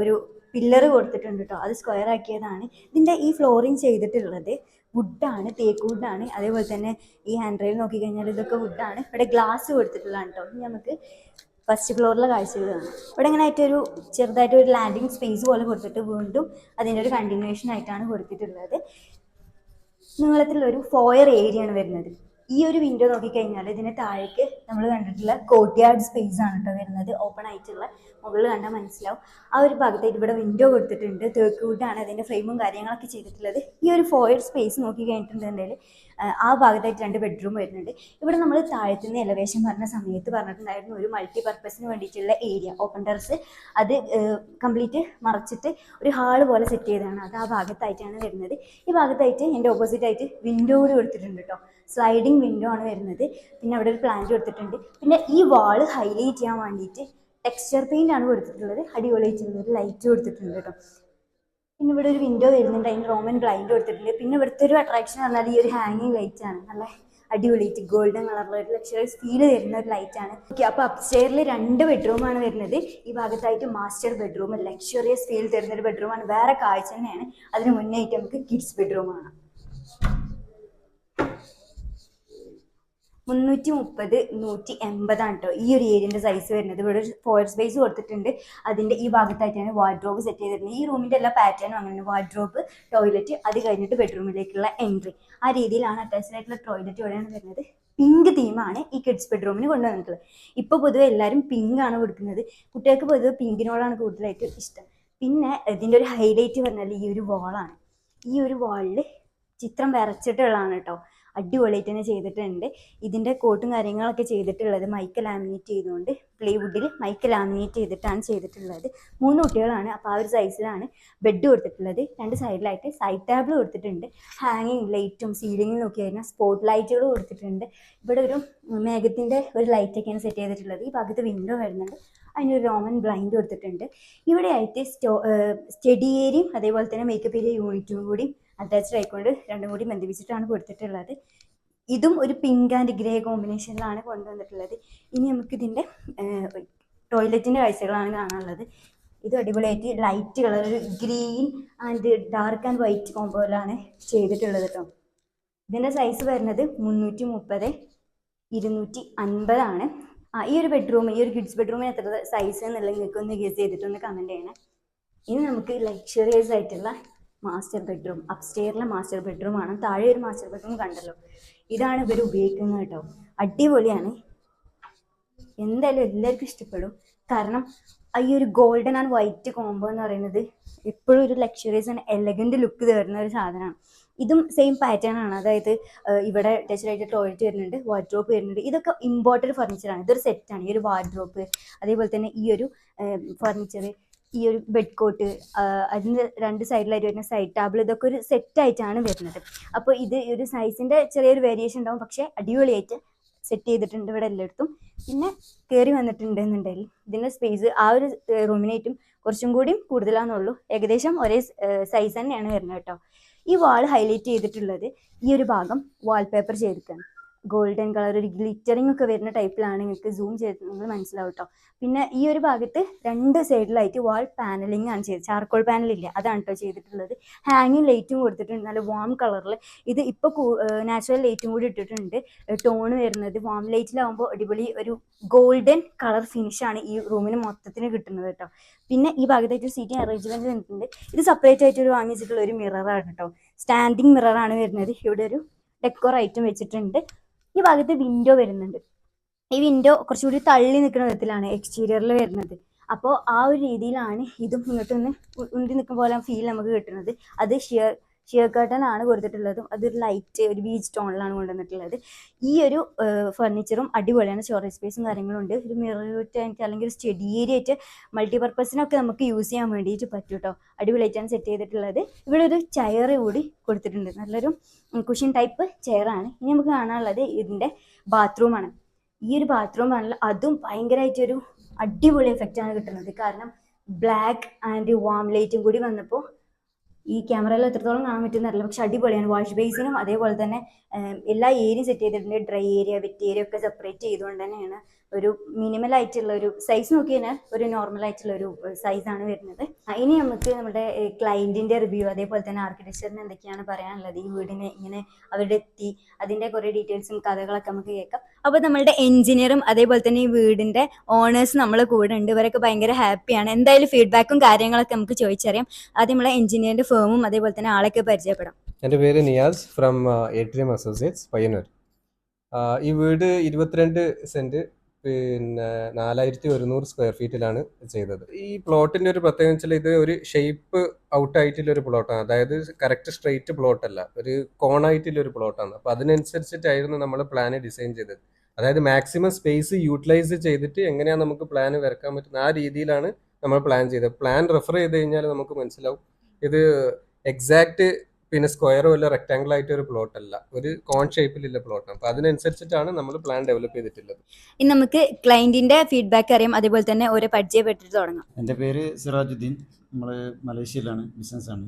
ഒരു പില്ലർ കൊടുത്തിട്ടുണ്ട് കേട്ടോ അത് സ്ക്വയർ ആക്കിയതാണ്. ഇതിന്റെ ഈ ഫ്ലോറിങ് ചെയ്തിട്ടുള്ളത് വുഡാണ് തേക്ക് വുഡാണ് അതേപോലെ തന്നെ ഈ ഹാൻഡ് റെയിൽ നോക്കിക്കഴിഞ്ഞാൽ ഇതൊക്കെ വുഡാണ് ഇവിടെ ഗ്ലാസ് കൊടുത്തിട്ടുള്ളതാണ് കേട്ടോ നമുക്ക് ഫസ്റ്റ് ഫ്ലോറിലെ കാഴ്ചകൾ കാണാം. ഇവിടെ ഇങ്ങനെ ആയിട്ടൊരു ചെറുതായിട്ട് ഒരു ലാൻഡിങ് സ്പേസ് പോലെ കൊടുത്തിട്ട് വീണ്ടും അതിന്റെ ഒരു കണ്ടിന്യൂഷൻ ആയിട്ടാണ് കൊടുത്തിട്ടുള്ളത്. നീളത്തിലുള്ള ഒരു ഫോയർ ഏരിയ ആണ് വരുന്നത്. ഈ ഒരു വിൻഡോ നോക്കിക്കഴിഞ്ഞാൽ ഇതിന് താഴേക്ക് നമ്മൾ കണ്ടിട്ടുള്ള കോട്ടിയാർഡ് സ്പേസ് ആണ് കേട്ടോ വരുന്നത്. ഓപ്പൺ ആയിട്ടുള്ള മുകളിൽ കണ്ടാൽ മനസ്സിലാവും. ആ ഒരു ഭാഗത്തായിട്ട് ഇവിടെ വിൻഡോ കൊടുത്തിട്ടുണ്ട്. തേക്ക് വുഡാണ് അതിന്റെ ഫ്രെയിമും കാര്യങ്ങളൊക്കെ ചെയ്തിട്ടുള്ളത്. ഈ ഒരു ഫോയർ സ്പേസ് നോക്കി കഴിഞ്ഞിട്ടുണ്ടെങ്കിൽ ആ ഭാഗത്തായിട്ട് രണ്ട് ബെഡ്റൂം വരുന്നുണ്ട്. ഇവിടെ നമ്മൾ താഴത്തുനിന്ന് എലവേഷൻ പറഞ്ഞ സമയത്ത് പറഞ്ഞിട്ടുണ്ടായിരുന്നു ഒരു മൾട്ടി പർപ്പസിന് വേണ്ടിയിട്ടുള്ള ഏരിയ ഓപ്പൺ ടെറസ് അത് കംപ്ലീറ്റ് മറച്ചിട്ട് ഒരു ഹാൾ പോലെ സെറ്റ് ചെയ്തതാണ്. അത് ആ ഭാഗത്തായിട്ടാണ് വരുന്നത്. ഈ ഭാഗത്തായിട്ട് എന്റെ ഓപ്പോസിറ്റ് ആയിട്ട് വിൻഡോ കൂടി കൊടുത്തിട്ടുണ്ട് കേട്ടോ സ്ലൈഡിങ് വിൻഡോ ആണ് വരുന്നത്. പിന്നെ അവിടെ ഒരു പ്ലാന്റ് കൊടുത്തിട്ടുണ്ട്. പിന്നെ ഈ വാൾ ഹൈലൈറ്റ് ചെയ്യാൻ വേണ്ടിയിട്ട് ടെക്സ്ചർ പെയിന്റ് ആണ് കൊടുത്തിട്ടുള്ളത്. അടിപൊളിയായിട്ടുള്ള ഒരു ലൈറ്റ് കൊടുത്തിട്ടുണ്ട് കേട്ടോ. പിന്നെ ഇവിടെ ഒരു വിൻഡോ വരുന്നുണ്ട്. അതിന് റോമൻ ബ്ലൈൻഡ് കൊടുത്തിട്ടുണ്ട്. പിന്നെ ഇവിടുത്തെ ഒരു അട്രാക്ഷൻ പറഞ്ഞാൽ ഈ ഒരു ഹാങ്ങിങ് ലൈറ്റ് ആണ്. നല്ല അടിപൊളിയായിട്ട് ഗോൾഡൻ കളറിലുള്ള ഒരു ലക്ഷറീസ് ഫീൽ തരുന്ന ഒരു ലൈറ്റ് ആണ്. ഓക്കെ അപ്പോൾ അപ്സ്റ്റെയറിൽ രണ്ട് ബെഡ്റൂമാണ് വരുന്നത്. ഈ ഭാഗത്തായിട്ട് മാസ്റ്റർ ബെഡ്റൂം ലക്ഷറിയസ് ഫീൽ തരുന്ന ഒരു ബെഡ്റൂമാണ് വേറെ കാഴ്ച തന്നെയാണ്. അതിന് മുന്നേ ആയിട്ട് നമുക്ക് കിഡ്സ് ബെഡ്റൂമാണ് മുന്നൂറ്റി മുപ്പത് നൂറ്റി എൺപതാണ് കേട്ടോ ഈ ഒരു ഏരിയന്റെ സൈസ് വരുന്നത്. ഇവിടെ ഒരു ഫോയർ സ്പേസ് കൊടുത്തിട്ടുണ്ട്. അതിന്റെ ഈ ഭാഗത്തായിട്ടാണ് വാർഡ്രോബ് സെറ്റ് ചെയ്തിരുന്നത്. ഈ റൂമിന്റെ എല്ലാ പാറ്റേണും അങ്ങനെ വാർഡ്രോബ് ടോയ്ലറ്റ് അത് കഴിഞ്ഞിട്ട് ബെഡ്റൂമിലേക്കുള്ള എൻട്രി ആ രീതിയിലാണ് അറ്റാച്ച്ഡ് ആയിട്ടുള്ള ടോയ്ലറ്റ് ഇവിടെയാണ് വരുന്നത്. പിങ്ക് തീമാണ് ഈ കിഡ്സ് ബെഡ്റൂമിന് കൊണ്ടുവന്നിട്ടുള്ളത്. ഇപ്പോൾ പൊതുവെ എല്ലാവരും പിങ്ക് ആണ് കൊടുക്കുന്നത്. കുട്ടികൾക്ക് പൊതുവെ പിങ്കിനോടാണ് കൂടുതലായിട്ട് ഇഷ്ടം. പിന്നെ ഇതിന്റെ ഒരു ഹൈലൈറ്റ് പറഞ്ഞാൽ ഈ ഒരു വാളാണ് ഈ ഒരു വാളിൽ ചിത്രം വരച്ചിട്ടുള്ളതാണ് കേട്ടോ അടിപൊളിയായിട്ട് തന്നെ ചെയ്തിട്ടുണ്ട്. ഇതിന്റെ കോട്ടും കാര്യങ്ങളൊക്കെ ചെയ്തിട്ടുള്ളത് മൈക്ക് ലാമിനേറ്റ് ചെയ്തുകൊണ്ട് പ്ലൈവുഡിൽ മൈക്ക് ലാമിനേറ്റ് ചെയ്തിട്ടാണ് ചെയ്തിട്ടുള്ളത്. മൂന്ന് കുട്ടികളാണ് അപ്പോൾ ആ ഒരു സൈസിലാണ് ബെഡ് കൊടുത്തിട്ടുള്ളത്. രണ്ട് സൈഡിലായിട്ട് സൈഡ് ടേബിൾ കൊടുത്തിട്ടുണ്ട്. ഹാങ്ങിങ് ലൈറ്റും സീലിങ്ങും നോക്കി കഴിഞ്ഞാൽ സ്പോട്ട് ലൈറ്റുകൾ കൊടുത്തിട്ടുണ്ട്. ഇവിടെ ഒരു മേഘത്തിന്റെ ഒരു ലൈറ്റൊക്കെയാണ് സെറ്റ് ചെയ്തിട്ടുള്ളത്. ഈ ഭാഗത്ത് വിൻഡോ വരുന്നുണ്ട്. അതിനൊരു റോമൻ ബ്ലൈൻഡ് കൊടുത്തിട്ടുണ്ട്. ഇവിടെ ആയിട്ട് സ്റ്റോ സ്റ്റഡി ഏരിയയും അതേപോലെ തന്നെ മേക്കപ്പ് ഏരിയ യൂണിറ്റും കൂടി അറ്റാച്ച്ഡ് ആയിക്കൊണ്ട് രണ്ടും കൂടി ബന്ധിപ്പിച്ചിട്ടാണ് കൊടുത്തിട്ടുള്ളത്. ഇതും ഒരു പിങ്ക് ആൻഡ് ഗ്രേ കോമ്പിനേഷനിലാണ് കൊണ്ടുവന്നിട്ടുള്ളത്. ഇനി നമുക്ക് ഇതിന്റെ ടോയ്ലറ്റിന്റെ കാഴ്ചകളാണ് കാണാനുള്ളത്. ഇത് അടിപൊളിയായിട്ട് light colour green and dark and white കോമ്പോയിലാണ് ചെയ്തിട്ടുള്ളത് കേട്ടോ ഇതിന്റെ സൈസ് വരുന്നത് മുന്നൂറ്റി മുപ്പത് ഇരുന്നൂറ്റി അൻപതാണ് ആ ഈ ഒരു ബെഡ്റൂം ഈ ഒരു കിഡ്സ് ബെഡ്റൂമിന് എത്ര സൈസ് എന്നുള്ളത് നിങ്ങൾക്ക് ഒന്ന് ഗസ് ചെയ്തിട്ടൊന്ന് കമന്റ് ചെയ്യണേ. ഇനി നമുക്ക് ലക്ഷറിയസ് ആയിട്ടുള്ള മാസ്റ്റർ ബെഡ്റൂം അപ്സ്റ്റെയറിലെ മാസ്റ്റർ ബെഡ്റൂം ആണ്. താഴെ ഒരു മാസ്റ്റർ ബെഡ്റൂം കണ്ടല്ലോ. ഇതാണ് ഇവർ ഉപയോഗിക്കുന്നത് കേട്ടോ. അടിപൊളിയാണ്. എന്തായാലും എല്ലാവർക്കും ഇഷ്ടപ്പെടും. കാരണം ഈ ഒരു ഗോൾഡൻ ആൻഡ് വൈറ്റ് കോംബോ എന്ന് പറയുന്നത് എപ്പോഴും ഒരു ലക്ഷറീസ് ആൻഡ് എലഗന്റ് ലുക്ക് തരുന്ന ഒരു സാധനമാണ്. ഇതും സെയിം പാറ്റേൺ ആണ്. അതായത് ഇവിടെ ടച്ചറായിട്ട് ടോയ്ലറ്റ് വരുന്നുണ്ട് വാർഡ്രോപ്പ് വരുന്നുണ്ട്. ഇതൊക്കെ ഇമ്പോർട്ടഡ് ഫർണിച്ചറാണ് ഇതൊരു സെറ്റാണ് ഈ ഒരു വാർഡ്രോപ്പ് അതേപോലെ തന്നെ ഈ ഒരു ഫർണിച്ചർ ഈ ഒരു ബെഡ് കോട്ട് അതിന് രണ്ട് സൈഡിലായിട്ട് വരുന്ന സൈഡ് ടേബിൾ ഇതൊക്കെ ഒരു സെറ്റ് ആയിട്ടാണ് വരുന്നത്. അപ്പോൾ ഇത് ഈ ഒരു സൈസിന്റെ ചെറിയൊരു വേരിയേഷൻ ഉണ്ടാവും. പക്ഷേ അടിപൊളിയായിട്ട് സെറ്റ് ചെയ്തിട്ടുണ്ട് ഇവിടെ എല്ലായിടത്തും. പിന്നെ കയറി വന്നിട്ടുണ്ട് എന്നുണ്ടെങ്കിൽ ഇതിന്റെ സ്പേസ് ആ ഒരു റൂമിനേറ്റും കുറച്ചും കൂടി കൂടുതലാണെന്നുള്ളൂ ഏകദേശം ഒരേ സൈസ് തന്നെയാണ് വരുന്നത് കേട്ടോ. ഈ വാൾ ഹൈലൈറ്റ് ചെയ്തിട്ടുള്ളത് ഈ ഒരു ഭാഗം വാൾപേപ്പർ ചെയ്തിട്ടാണ്. ഗോൾഡൻ കളർ ഒരു ഗ്ലിറ്ററിങ് ഒക്കെ വരുന്ന ടൈപ്പിലാണ് നിങ്ങൾക്ക് സൂം ചെയ്ത് നിങ്ങൾ മനസ്സിലാവും കേട്ടോ പിന്നെ ഈ ഒരു ഭാഗത്ത് രണ്ട് സൈഡിലായിട്ട് വാൾ പാനലിംഗ് ആണ് ചെയ്തത് ചാർക്കോൾ പാനൽ ഇല്ല അതാണ് കേട്ടോ ചെയ്തിട്ടുള്ളത്. ഹാങ്ങിങ് ലൈറ്റും കൊടുത്തിട്ടുണ്ട് നല്ല വാം കളറിൽ ഇത് ഇപ്പോൾ നാച്ചുറൽ ലൈറ്റും കൂടി ഇട്ടിട്ടുണ്ട്. ടോൺ വരുന്നത് വാം ലൈറ്റിലാവുമ്പോൾ അടിപൊളി ഒരു ഗോൾഡൻ കളർ ഫിനിഷാണ് ഈ റൂമിന് മൊത്തത്തിന് കിട്ടുന്നത് കേട്ടോ പിന്നെ ഈ ഭാഗത്തായിട്ട് സീറ്റിംഗ് അറേഞ്ച്മെന്റ് വന്നിട്ടുണ്ട്. ഇത് സെപ്പറേറ്റ് ആയിട്ട് ഒരു വാങ്ങിച്ചിട്ടുള്ള ഒരു മിററാണ് കേട്ടോ സ്റ്റാൻഡിങ് മിററാണ് വരുന്നത്. ഇവിടെ ഒരു ഡെക്കോർ ഐറ്റം വെച്ചിട്ടുണ്ട്. ഈ ഭാഗത്ത് വിൻഡോ വരുന്നുണ്ട്. ഈ വിൻഡോ കുറച്ചുകൂടി തള്ളി നിൽക്കുന്ന വിധത്തിലാണ് എക്സ്റ്റീരിയറിൽ വരുന്നത്. അപ്പോൾ ആ ഒരു രീതിയിലാണ് ഇതും ഇങ്ങോട്ടൊന്ന് ഉന്തി നിൽക്കുന്ന പോലെ ഫീൽ നമുക്ക് കിട്ടുന്നത്. അത് ഷിയർ ഷിയർ കർട്ടൻ ആണ് കൊടുത്തിട്ടുള്ളതും അതൊരു ലൈറ്റ് ഒരു ബീച്ച് ടോണിലാണ് കൊണ്ടുവന്നിട്ടുള്ളത്. ഈ ഒരു ഫർണിച്ചറും അടിപൊളിയാണ്. സ്റ്റോറേജ് സ്പേസും കാര്യങ്ങളും ഉണ്ട്. ഒരു മിറർ ആയിട്ട് അല്ലെങ്കിൽ ഒരു സ്റ്റഡി ഏരിയ ആയിട്ട് മൾട്ടിപർപ്പസിനൊക്കെ നമുക്ക് യൂസ് ചെയ്യാൻ വേണ്ടിയിട്ട് പറ്റും കേട്ടോ അടിപൊളിയായിട്ടാണ് സെറ്റ് ചെയ്തിട്ടുള്ളത്. ഇവിടെ ഒരു ചെയർ കൂടി കൊടുത്തിട്ടുണ്ട്. നല്ലൊരു കുഷൻ ടൈപ്പ് ചെയറാണ് ഇനി നമുക്ക് കാണാനുള്ളത് ഇതിന്റെ ബാത്റൂമാണ് ഈ ഒരു ബാത്റൂം ആണല്ലോ അതും ഭയങ്കരമായിട്ടൊരു അടിപൊളി എഫക്റ്റ് ആണ് കിട്ടുന്നത്. കാരണം ബ്ലാക്ക് ആൻഡ് വാം ലൈറ്റും കൂടി വന്നപ്പോൾ ഈ ക്യാമറയിൽ എത്രത്തോളം കാണാൻ പറ്റുന്നറിയില്ല പക്ഷെ അടിപൊളിയാണ്. വാഷ് ബേസിനും അതേപോലെ തന്നെ എല്ലാ ഏരിയയും സെറ്റ് ചെയ്തിട്ടുണ്ട്. ഡ്രൈ ഏരിയ വെറ്റ് ഏരിയ ഒക്കെ സെപ്പറേറ്റ് ചെയ്തുകൊണ്ട് തന്നെയാണ് ഒരു മിനിമൽ ആയിട്ടുള്ള ഒരു സൈസ് നോക്കി കഴിഞ്ഞാൽ ഒരു നോർമൽ ആയിട്ടുള്ള ഒരു സൈസ് ആണ് വരുന്നത്. ഇനി നമുക്ക് നമ്മുടെ ക്ലയന്റിന്റെ റിവ്യൂ അതേപോലെ തന്നെ ആർക്കിടെക്ചറിന് എന്തൊക്കെയാണ് പറയാനുള്ളത്? ഈ വീടിന് ഇങ്ങനെ അവരുടെ എത്തി അതിന്റെ കുറേ ഡീറ്റെയിൽസും കഥകളൊക്കെ നമുക്ക് കേൾക്കാം. അപ്പോൾ നമ്മളുടെ എഞ്ചിനീയറും അതേപോലെ തന്നെ ഈ വീടിന്റെ ഓണേഴ്സ് നമ്മളെ കൂടെ ഉണ്ട്. ഇവരൊക്കെ ഭയങ്കര ഹാപ്പിയാണ് എന്തായാലും ഫീഡ്ബാക്കും കാര്യങ്ങളൊക്കെ നമുക്ക് ചോദിച്ചറിയാം. ആദ്യം നമ്മളെ എഞ്ചിനീയറിന്റെ ഫേമും അതേപോലെ തന്നെ ആളൊക്കെ പരിചയപ്പെടാം. എന്റെ പേര് നിയാസ് ഫ്രം അസോസിയേറ്റ്സ് പയ്യന്നൂർ. ഈ വീട് ഇരുപത്തിരണ്ട് സെന്റ് പിന്നെ നാലായിരത്തി ഒരുന്നൂറ് സ്ക്വയർ ഫീറ്റിലാണ് ചെയ്തത്. ഈ പ്ലോട്ടിന്റെ ഒരു പ്രത്യേകത വെച്ചാൽ ഇത് ഒരു ഷേപ്പ് ഔട്ട് ആയിട്ടുള്ള ഒരു പ്ലോട്ടാണ് അതായത് കറക്റ്റ് സ്ട്രെയിറ്റ് പ്ലോട്ട് അല്ല. ഒരു കോണായിട്ടുള്ള ഒരു പ്ലോട്ടാണ് അപ്പൊ അതിനനുസരിച്ചിട്ടായിരുന്നു നമ്മൾ പ്ലാന് ഡിസൈൻ ചെയ്തത്. അതായത് മാക്സിമം സ്പേസ് യൂട്ടിലൈസ് ചെയ്തിട്ട് എങ്ങനെയാണ് നമുക്ക് പ്ലാൻ വരക്കാൻ പറ്റുന്ന ആ രീതിയിലാണ് നമ്മൾ പ്ലാൻ ചെയ്തത്. പ്ലാൻ റെഫർ ചെയ്ത് കഴിഞ്ഞാൽ നമുക്ക് മനസ്സിലാവും. ഇത് എക്സാക്ട് പിന്നെ സ്ക്വയറോ അല്ല റെക്ടാംഗിൾ ആയിട്ട് ഒരു പ്ലോട്ട് അല്ല. ഒരു കോൺ ഷേപ്പിലുള്ള പ്ലോട്ടാണ് അപ്പൊ അതിനനുസരിച്ചിട്ടാണ് നമ്മൾ പ്ലാൻ ഡെവലപ്പ് ചെയ്തിട്ടുള്ളത്. ഇനി നമുക്ക് ക്ലയന്റിന്റെ ഫീഡ്ബാക്ക് അറിയാം. അതേപോലെ തന്നെ ഓരോ പരിചയപ്പെട്ടിട്ട് തുടങ്ങാം. എന്റെ പേര് സിറാജുദ്ദീൻ. നമ്മൾ മലേഷ്യയിലാണ് ബിസിനസ്സാണ്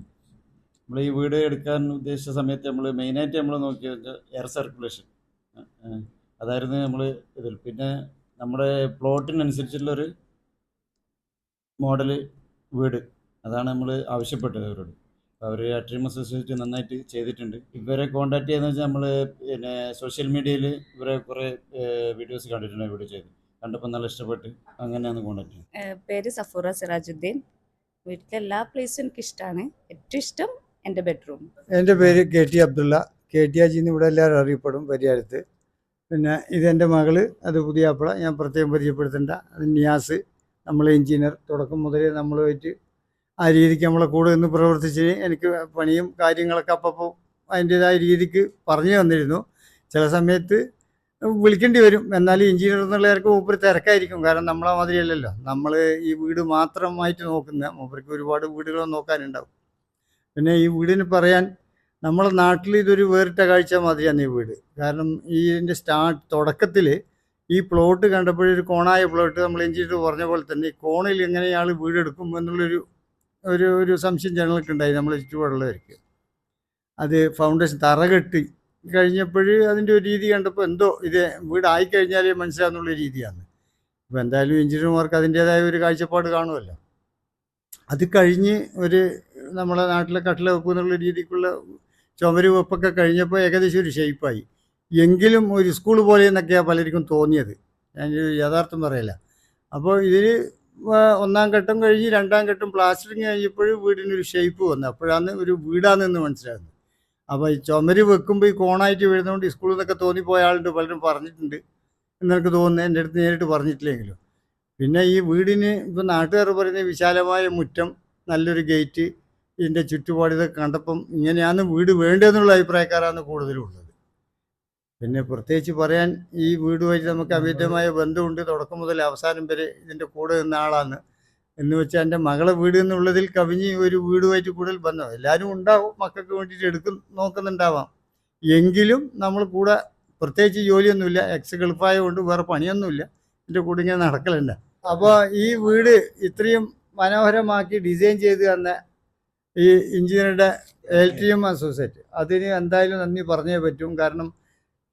നമ്മൾ ഈ വീട് എടുക്കാൻ ഉദ്ദേശിച്ച സമയത്ത് നമ്മൾ മെയിനായിട്ട് നമ്മൾ നോക്കിയത് എയർ സർക്കുലേഷൻ അതായിരുന്നു നമ്മൾ ഇതിൽ. പിന്നെ നമ്മുടെ പ്ലോട്ടിനനുസരിച്ചുള്ളൊരു മോഡൽ വീട്. അതാണ് നമ്മൾ ആവശ്യപ്പെട്ടത് അവരോട്. അവർ അട്രീമ സൊസൈറ്റി നന്നായിട്ട് ചെയ്തിട്ടുണ്ട്. ഇവരെ കോണ്ടാക്ട് ചെയ്യുന്ന വെച്ചാൽ നമ്മൾ പിന്നെ സോഷ്യൽ മീഡിയയിൽ ഇവരെ കുറേ വീഡിയോസ് കണ്ടിട്ടുണ്ട് ഇവിടെ ചെയ്ത്. കണ്ടപ്പോൾ നല്ല ഇഷ്ടപ്പെട്ട് അങ്ങനെയാണ് കോണ്ടാക്ട് ചെയ്യുന്നത് പേര് സഫൂറ സിറാജുദ്ദീൻ. വീട്ടിലെ എല്ലാ പ്ലേസും എനിക്ക് ഇഷ്ടമാണ് ഏറ്റവും ഇഷ്ടം എന്റെ ബെഡ്റൂം എന്റെ പേര് K T Abdulla. K T അജിന്ന് ഇവിടെ എല്ലാവരും അറിയപ്പെടും പരിയാരത്ത്. പിന്നെ ഇതെന്റെ മകൾ അത് പുതിയ അപ്പള ഞാൻ പ്രത്യേകം പരിചയപ്പെടുത്തേണ്ട. അത് നിയാസ്. നമ്മൾ എഞ്ചിനീയർ തുടക്കം മുതലേ നമ്മളുമായിട്ട് ആ രീതിക്ക് നമ്മളെ കൂടെ നിന്ന് പ്രവർത്തിച്ച് എനിക്ക് പണിയും കാര്യങ്ങളൊക്കെ അപ്പപ്പോൾ അതിന്റെതായ രീതിക്ക് പറഞ്ഞു തന്നിരുന്നു. ചില സമയത്ത് വിളിക്കേണ്ടി വരും. എന്നാലും എഞ്ചിനീയർ എന്നുള്ളവർക്ക് മൂപ്പര് തിരക്കായിരിക്കും. കാരണം നമ്മളെ മാതിരിയല്ലല്ലോ. നമ്മൾ ഈ വീട് മാത്രമായിട്ട് നോക്കുന്ന മൂപ്പർക്ക് ഒരുപാട് വീടുകൾ നോക്കാനുണ്ടാവും. പിന്നെ ഈ വീടിന് പറയാൻ നമ്മളെ നാട്ടിൽ ഇതൊരു വേറിട്ട കാഴ്ച മാതിരിയാണ് ഈ വീട്. കാരണം ഈ ഇതിന്റെ സ്റ്റാർട്ട് തുടക്കത്തിൽ ഈ പ്ലോട്ട് കണ്ടപ്പോഴൊരു കോണായ പ്ലോട്ട് നമ്മൾ എഞ്ചിനീയർ പറഞ്ഞ പോലെ തന്നെ ഈ കോണിൽ എങ്ങനെ ഇയാൾ വീടെടുക്കും എന്നുള്ളൊരു ഒരു ഒരു സംശയം ജനങ്ങൾക്ക് ഉണ്ടായി. നമ്മൾ ചുറ്റുപാടുള്ളവർക്ക്. അത് ഫൗണ്ടേഷൻ തറ കെട്ടി. കഴിഞ്ഞപ്പോൾ അതിന്റെ ഒരു രീതി കണ്ടപ്പോൾ എന്തോ ഇത് വീടായി കഴിഞ്ഞാലേ മനസ്സിലാകുന്നുള്ള രീതിയാണ്. അപ്പോൾ എന്തായാലും എഞ്ചിനീയർമാർക്ക് അതിന്റേതായ ഒരു കാഴ്ചപ്പാട് കാണുമല്ലോ. അത് കഴിഞ്ഞ് ഒരു നമ്മളെ നാട്ടിലെ കട്ടില വെപ്പ് എന്നുള്ള രീതിക്കുള്ള ചുമര് വെപ്പൊക്കെ കഴിഞ്ഞപ്പോൾ ഏകദേശം ഒരു ഷേപ്പായി. എങ്കിലും ഒരു സ്കൂൾ പോലെ എന്നൊക്കെയാണ് പലർക്കും തോന്നിയത്. ഞാൻ യഥാർത്ഥം പറയില്ല. അപ്പോൾ ഇതിൽ ഒന്നാം ഘട്ടം കഴിഞ്ഞ് രണ്ടാം ഘട്ടം പ്ലാസ്റ്ററിങ് കഴിഞ്ഞപ്പോൾ വീടിനൊരു ഷേപ്പ് വന്നു. അപ്പോഴാണ് ഒരു വീടാണെന്ന് മനസ്സിലാകുന്നത്. അപ്പോൾ ഈ ചുമര് വെക്കുമ്പോൾ ഈ കോണായിട്ട് വീഴുന്നതുകൊണ്ട് ഈ സ്കൂളിൽ നിന്നൊക്കെ തോന്നിപ്പോയ ആളുണ്ട് പലരും പറഞ്ഞിട്ടുണ്ട്. എന്നെനിക്ക് തോന്നുന്നത് എന്റെ അടുത്ത് നേരിട്ട് പറഞ്ഞിട്ടില്ലെങ്കിലും. പിന്നെ ഈ വീടിന് ഇപ്പം നാട്ടുകാർ പറയുന്ന വിശാലമായ മുറ്റം നല്ലൊരു ഗേറ്റ് ഇതിന്റെ ചുറ്റുപാട് ഇതൊക്കെ കണ്ടപ്പം ഇങ്ങനെയാണ് വീട് വേണ്ടതെന്നുള്ള അഭിപ്രായക്കാരാണ് കൂടുതലുള്ളത്. പിന്നെ പ്രത്യേകിച്ച് പറയാൻ ഈ വീടുമായിട്ട് നമുക്ക് അമിതമായ ബന്ധമുണ്ട്. തുടക്കം മുതൽ അവസാനം വരെ ഇതിന്റെ കൂടെ നിന്ന ആളാണ്. എന്ന് വെച്ചാൽ എന്റെ മകളെ വീട് എന്നുള്ളതിൽ കവിഞ്ഞ് ഒരു വീടുമായിട്ട് കൂടുതൽ ബന്ധം. എല്ലാവരും ഉണ്ടാവും മക്കൾക്ക് വേണ്ടിയിട്ട് എടുക്കും നോക്കുന്നുണ്ടാവാം. എങ്കിലും നമ്മൾ കൂടെ പ്രത്യേകിച്ച് ജോലിയൊന്നുമില്ല. എക്സ് ഗൾഫായ കൊണ്ട് വേറെ പണിയൊന്നുമില്ല. എന്റെ കൂടെ ഇങ്ങനെ നടക്കലുണ്ട്. അപ്പോൾ ഈ വീട് ഇത്രയും മനോഹരമാക്കി ഡിസൈൻ ചെയ്ത് തന്ന ഈ എഞ്ചിനീയറുടെ എൽ ടി എം അസോസിയേറ്റ് അതിന് എന്തായാലും നന്ദി പറഞ്ഞേ പറ്റും. കാരണം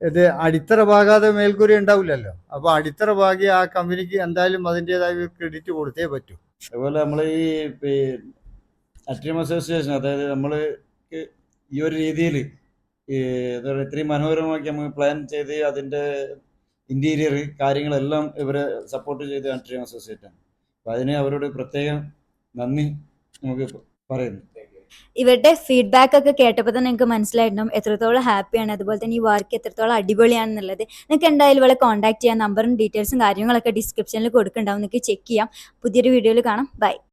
ഇത് അടിത്തറ പാകാതെ മേൽക്കൂരി ഉണ്ടാവില്ലല്ലോ. അപ്പോൾ അടിത്തറ പാകി ആ കമ്പനിക്ക് എന്തായാലും അതിന്റെതായ ക്രെഡിറ്റ് കൊടുത്തേ പറ്റൂ. അതുപോലെ നമ്മൾ ഈ അട്രീം അസോസിയേഷൻ അതായത് നമ്മൾ ഈ ഒരു രീതിയിൽ എന്താ പറയുക ഇത്രയും മനോഹരമാക്കി നമുക്ക് പ്ലാൻ ചെയ്ത് അതിന്റെ ഇന്റീരിയർ കാര്യങ്ങളെല്ലാം ഇവരെ സപ്പോർട്ട് ചെയ്ത് അട്രീം അസോസിയേറ്റാണ് അപ്പോൾ അതിന് അവരോട് പ്രത്യേകം നന്ദി നമുക്ക് പറയുന്നു. ഇവരുടെ ഫീഡ്ബാക്ക് ഒക്കെ കേട്ടപ്പോൾ തന്നെ നിങ്ങൾക്ക് മനസ്സിലായിട്ടുണ്ടാവും എത്രത്തോളം ഹാപ്പിയാണ് അതുപോലെ തന്നെ ഈ വർക്ക് എത്രത്തോളം അടിപൊളിയാണെന്നുള്ളത്. നിങ്ങൾക്ക് എന്തായാലും ഇവളെ കോൺടാക്ട് ചെയ്യാൻ നമ്പറും ഡീറ്റെയിൽസും കാര്യങ്ങളൊക്കെ ഡിസ്ക്രിപ്ഷനിൽ കൊടുക്കുന്നുണ്ടാവും. നിങ്ങൾക്ക് ചെക്ക് ചെയ്യാം. പുതിയൊരു വീഡിയോയിൽ കാണാം. ബൈ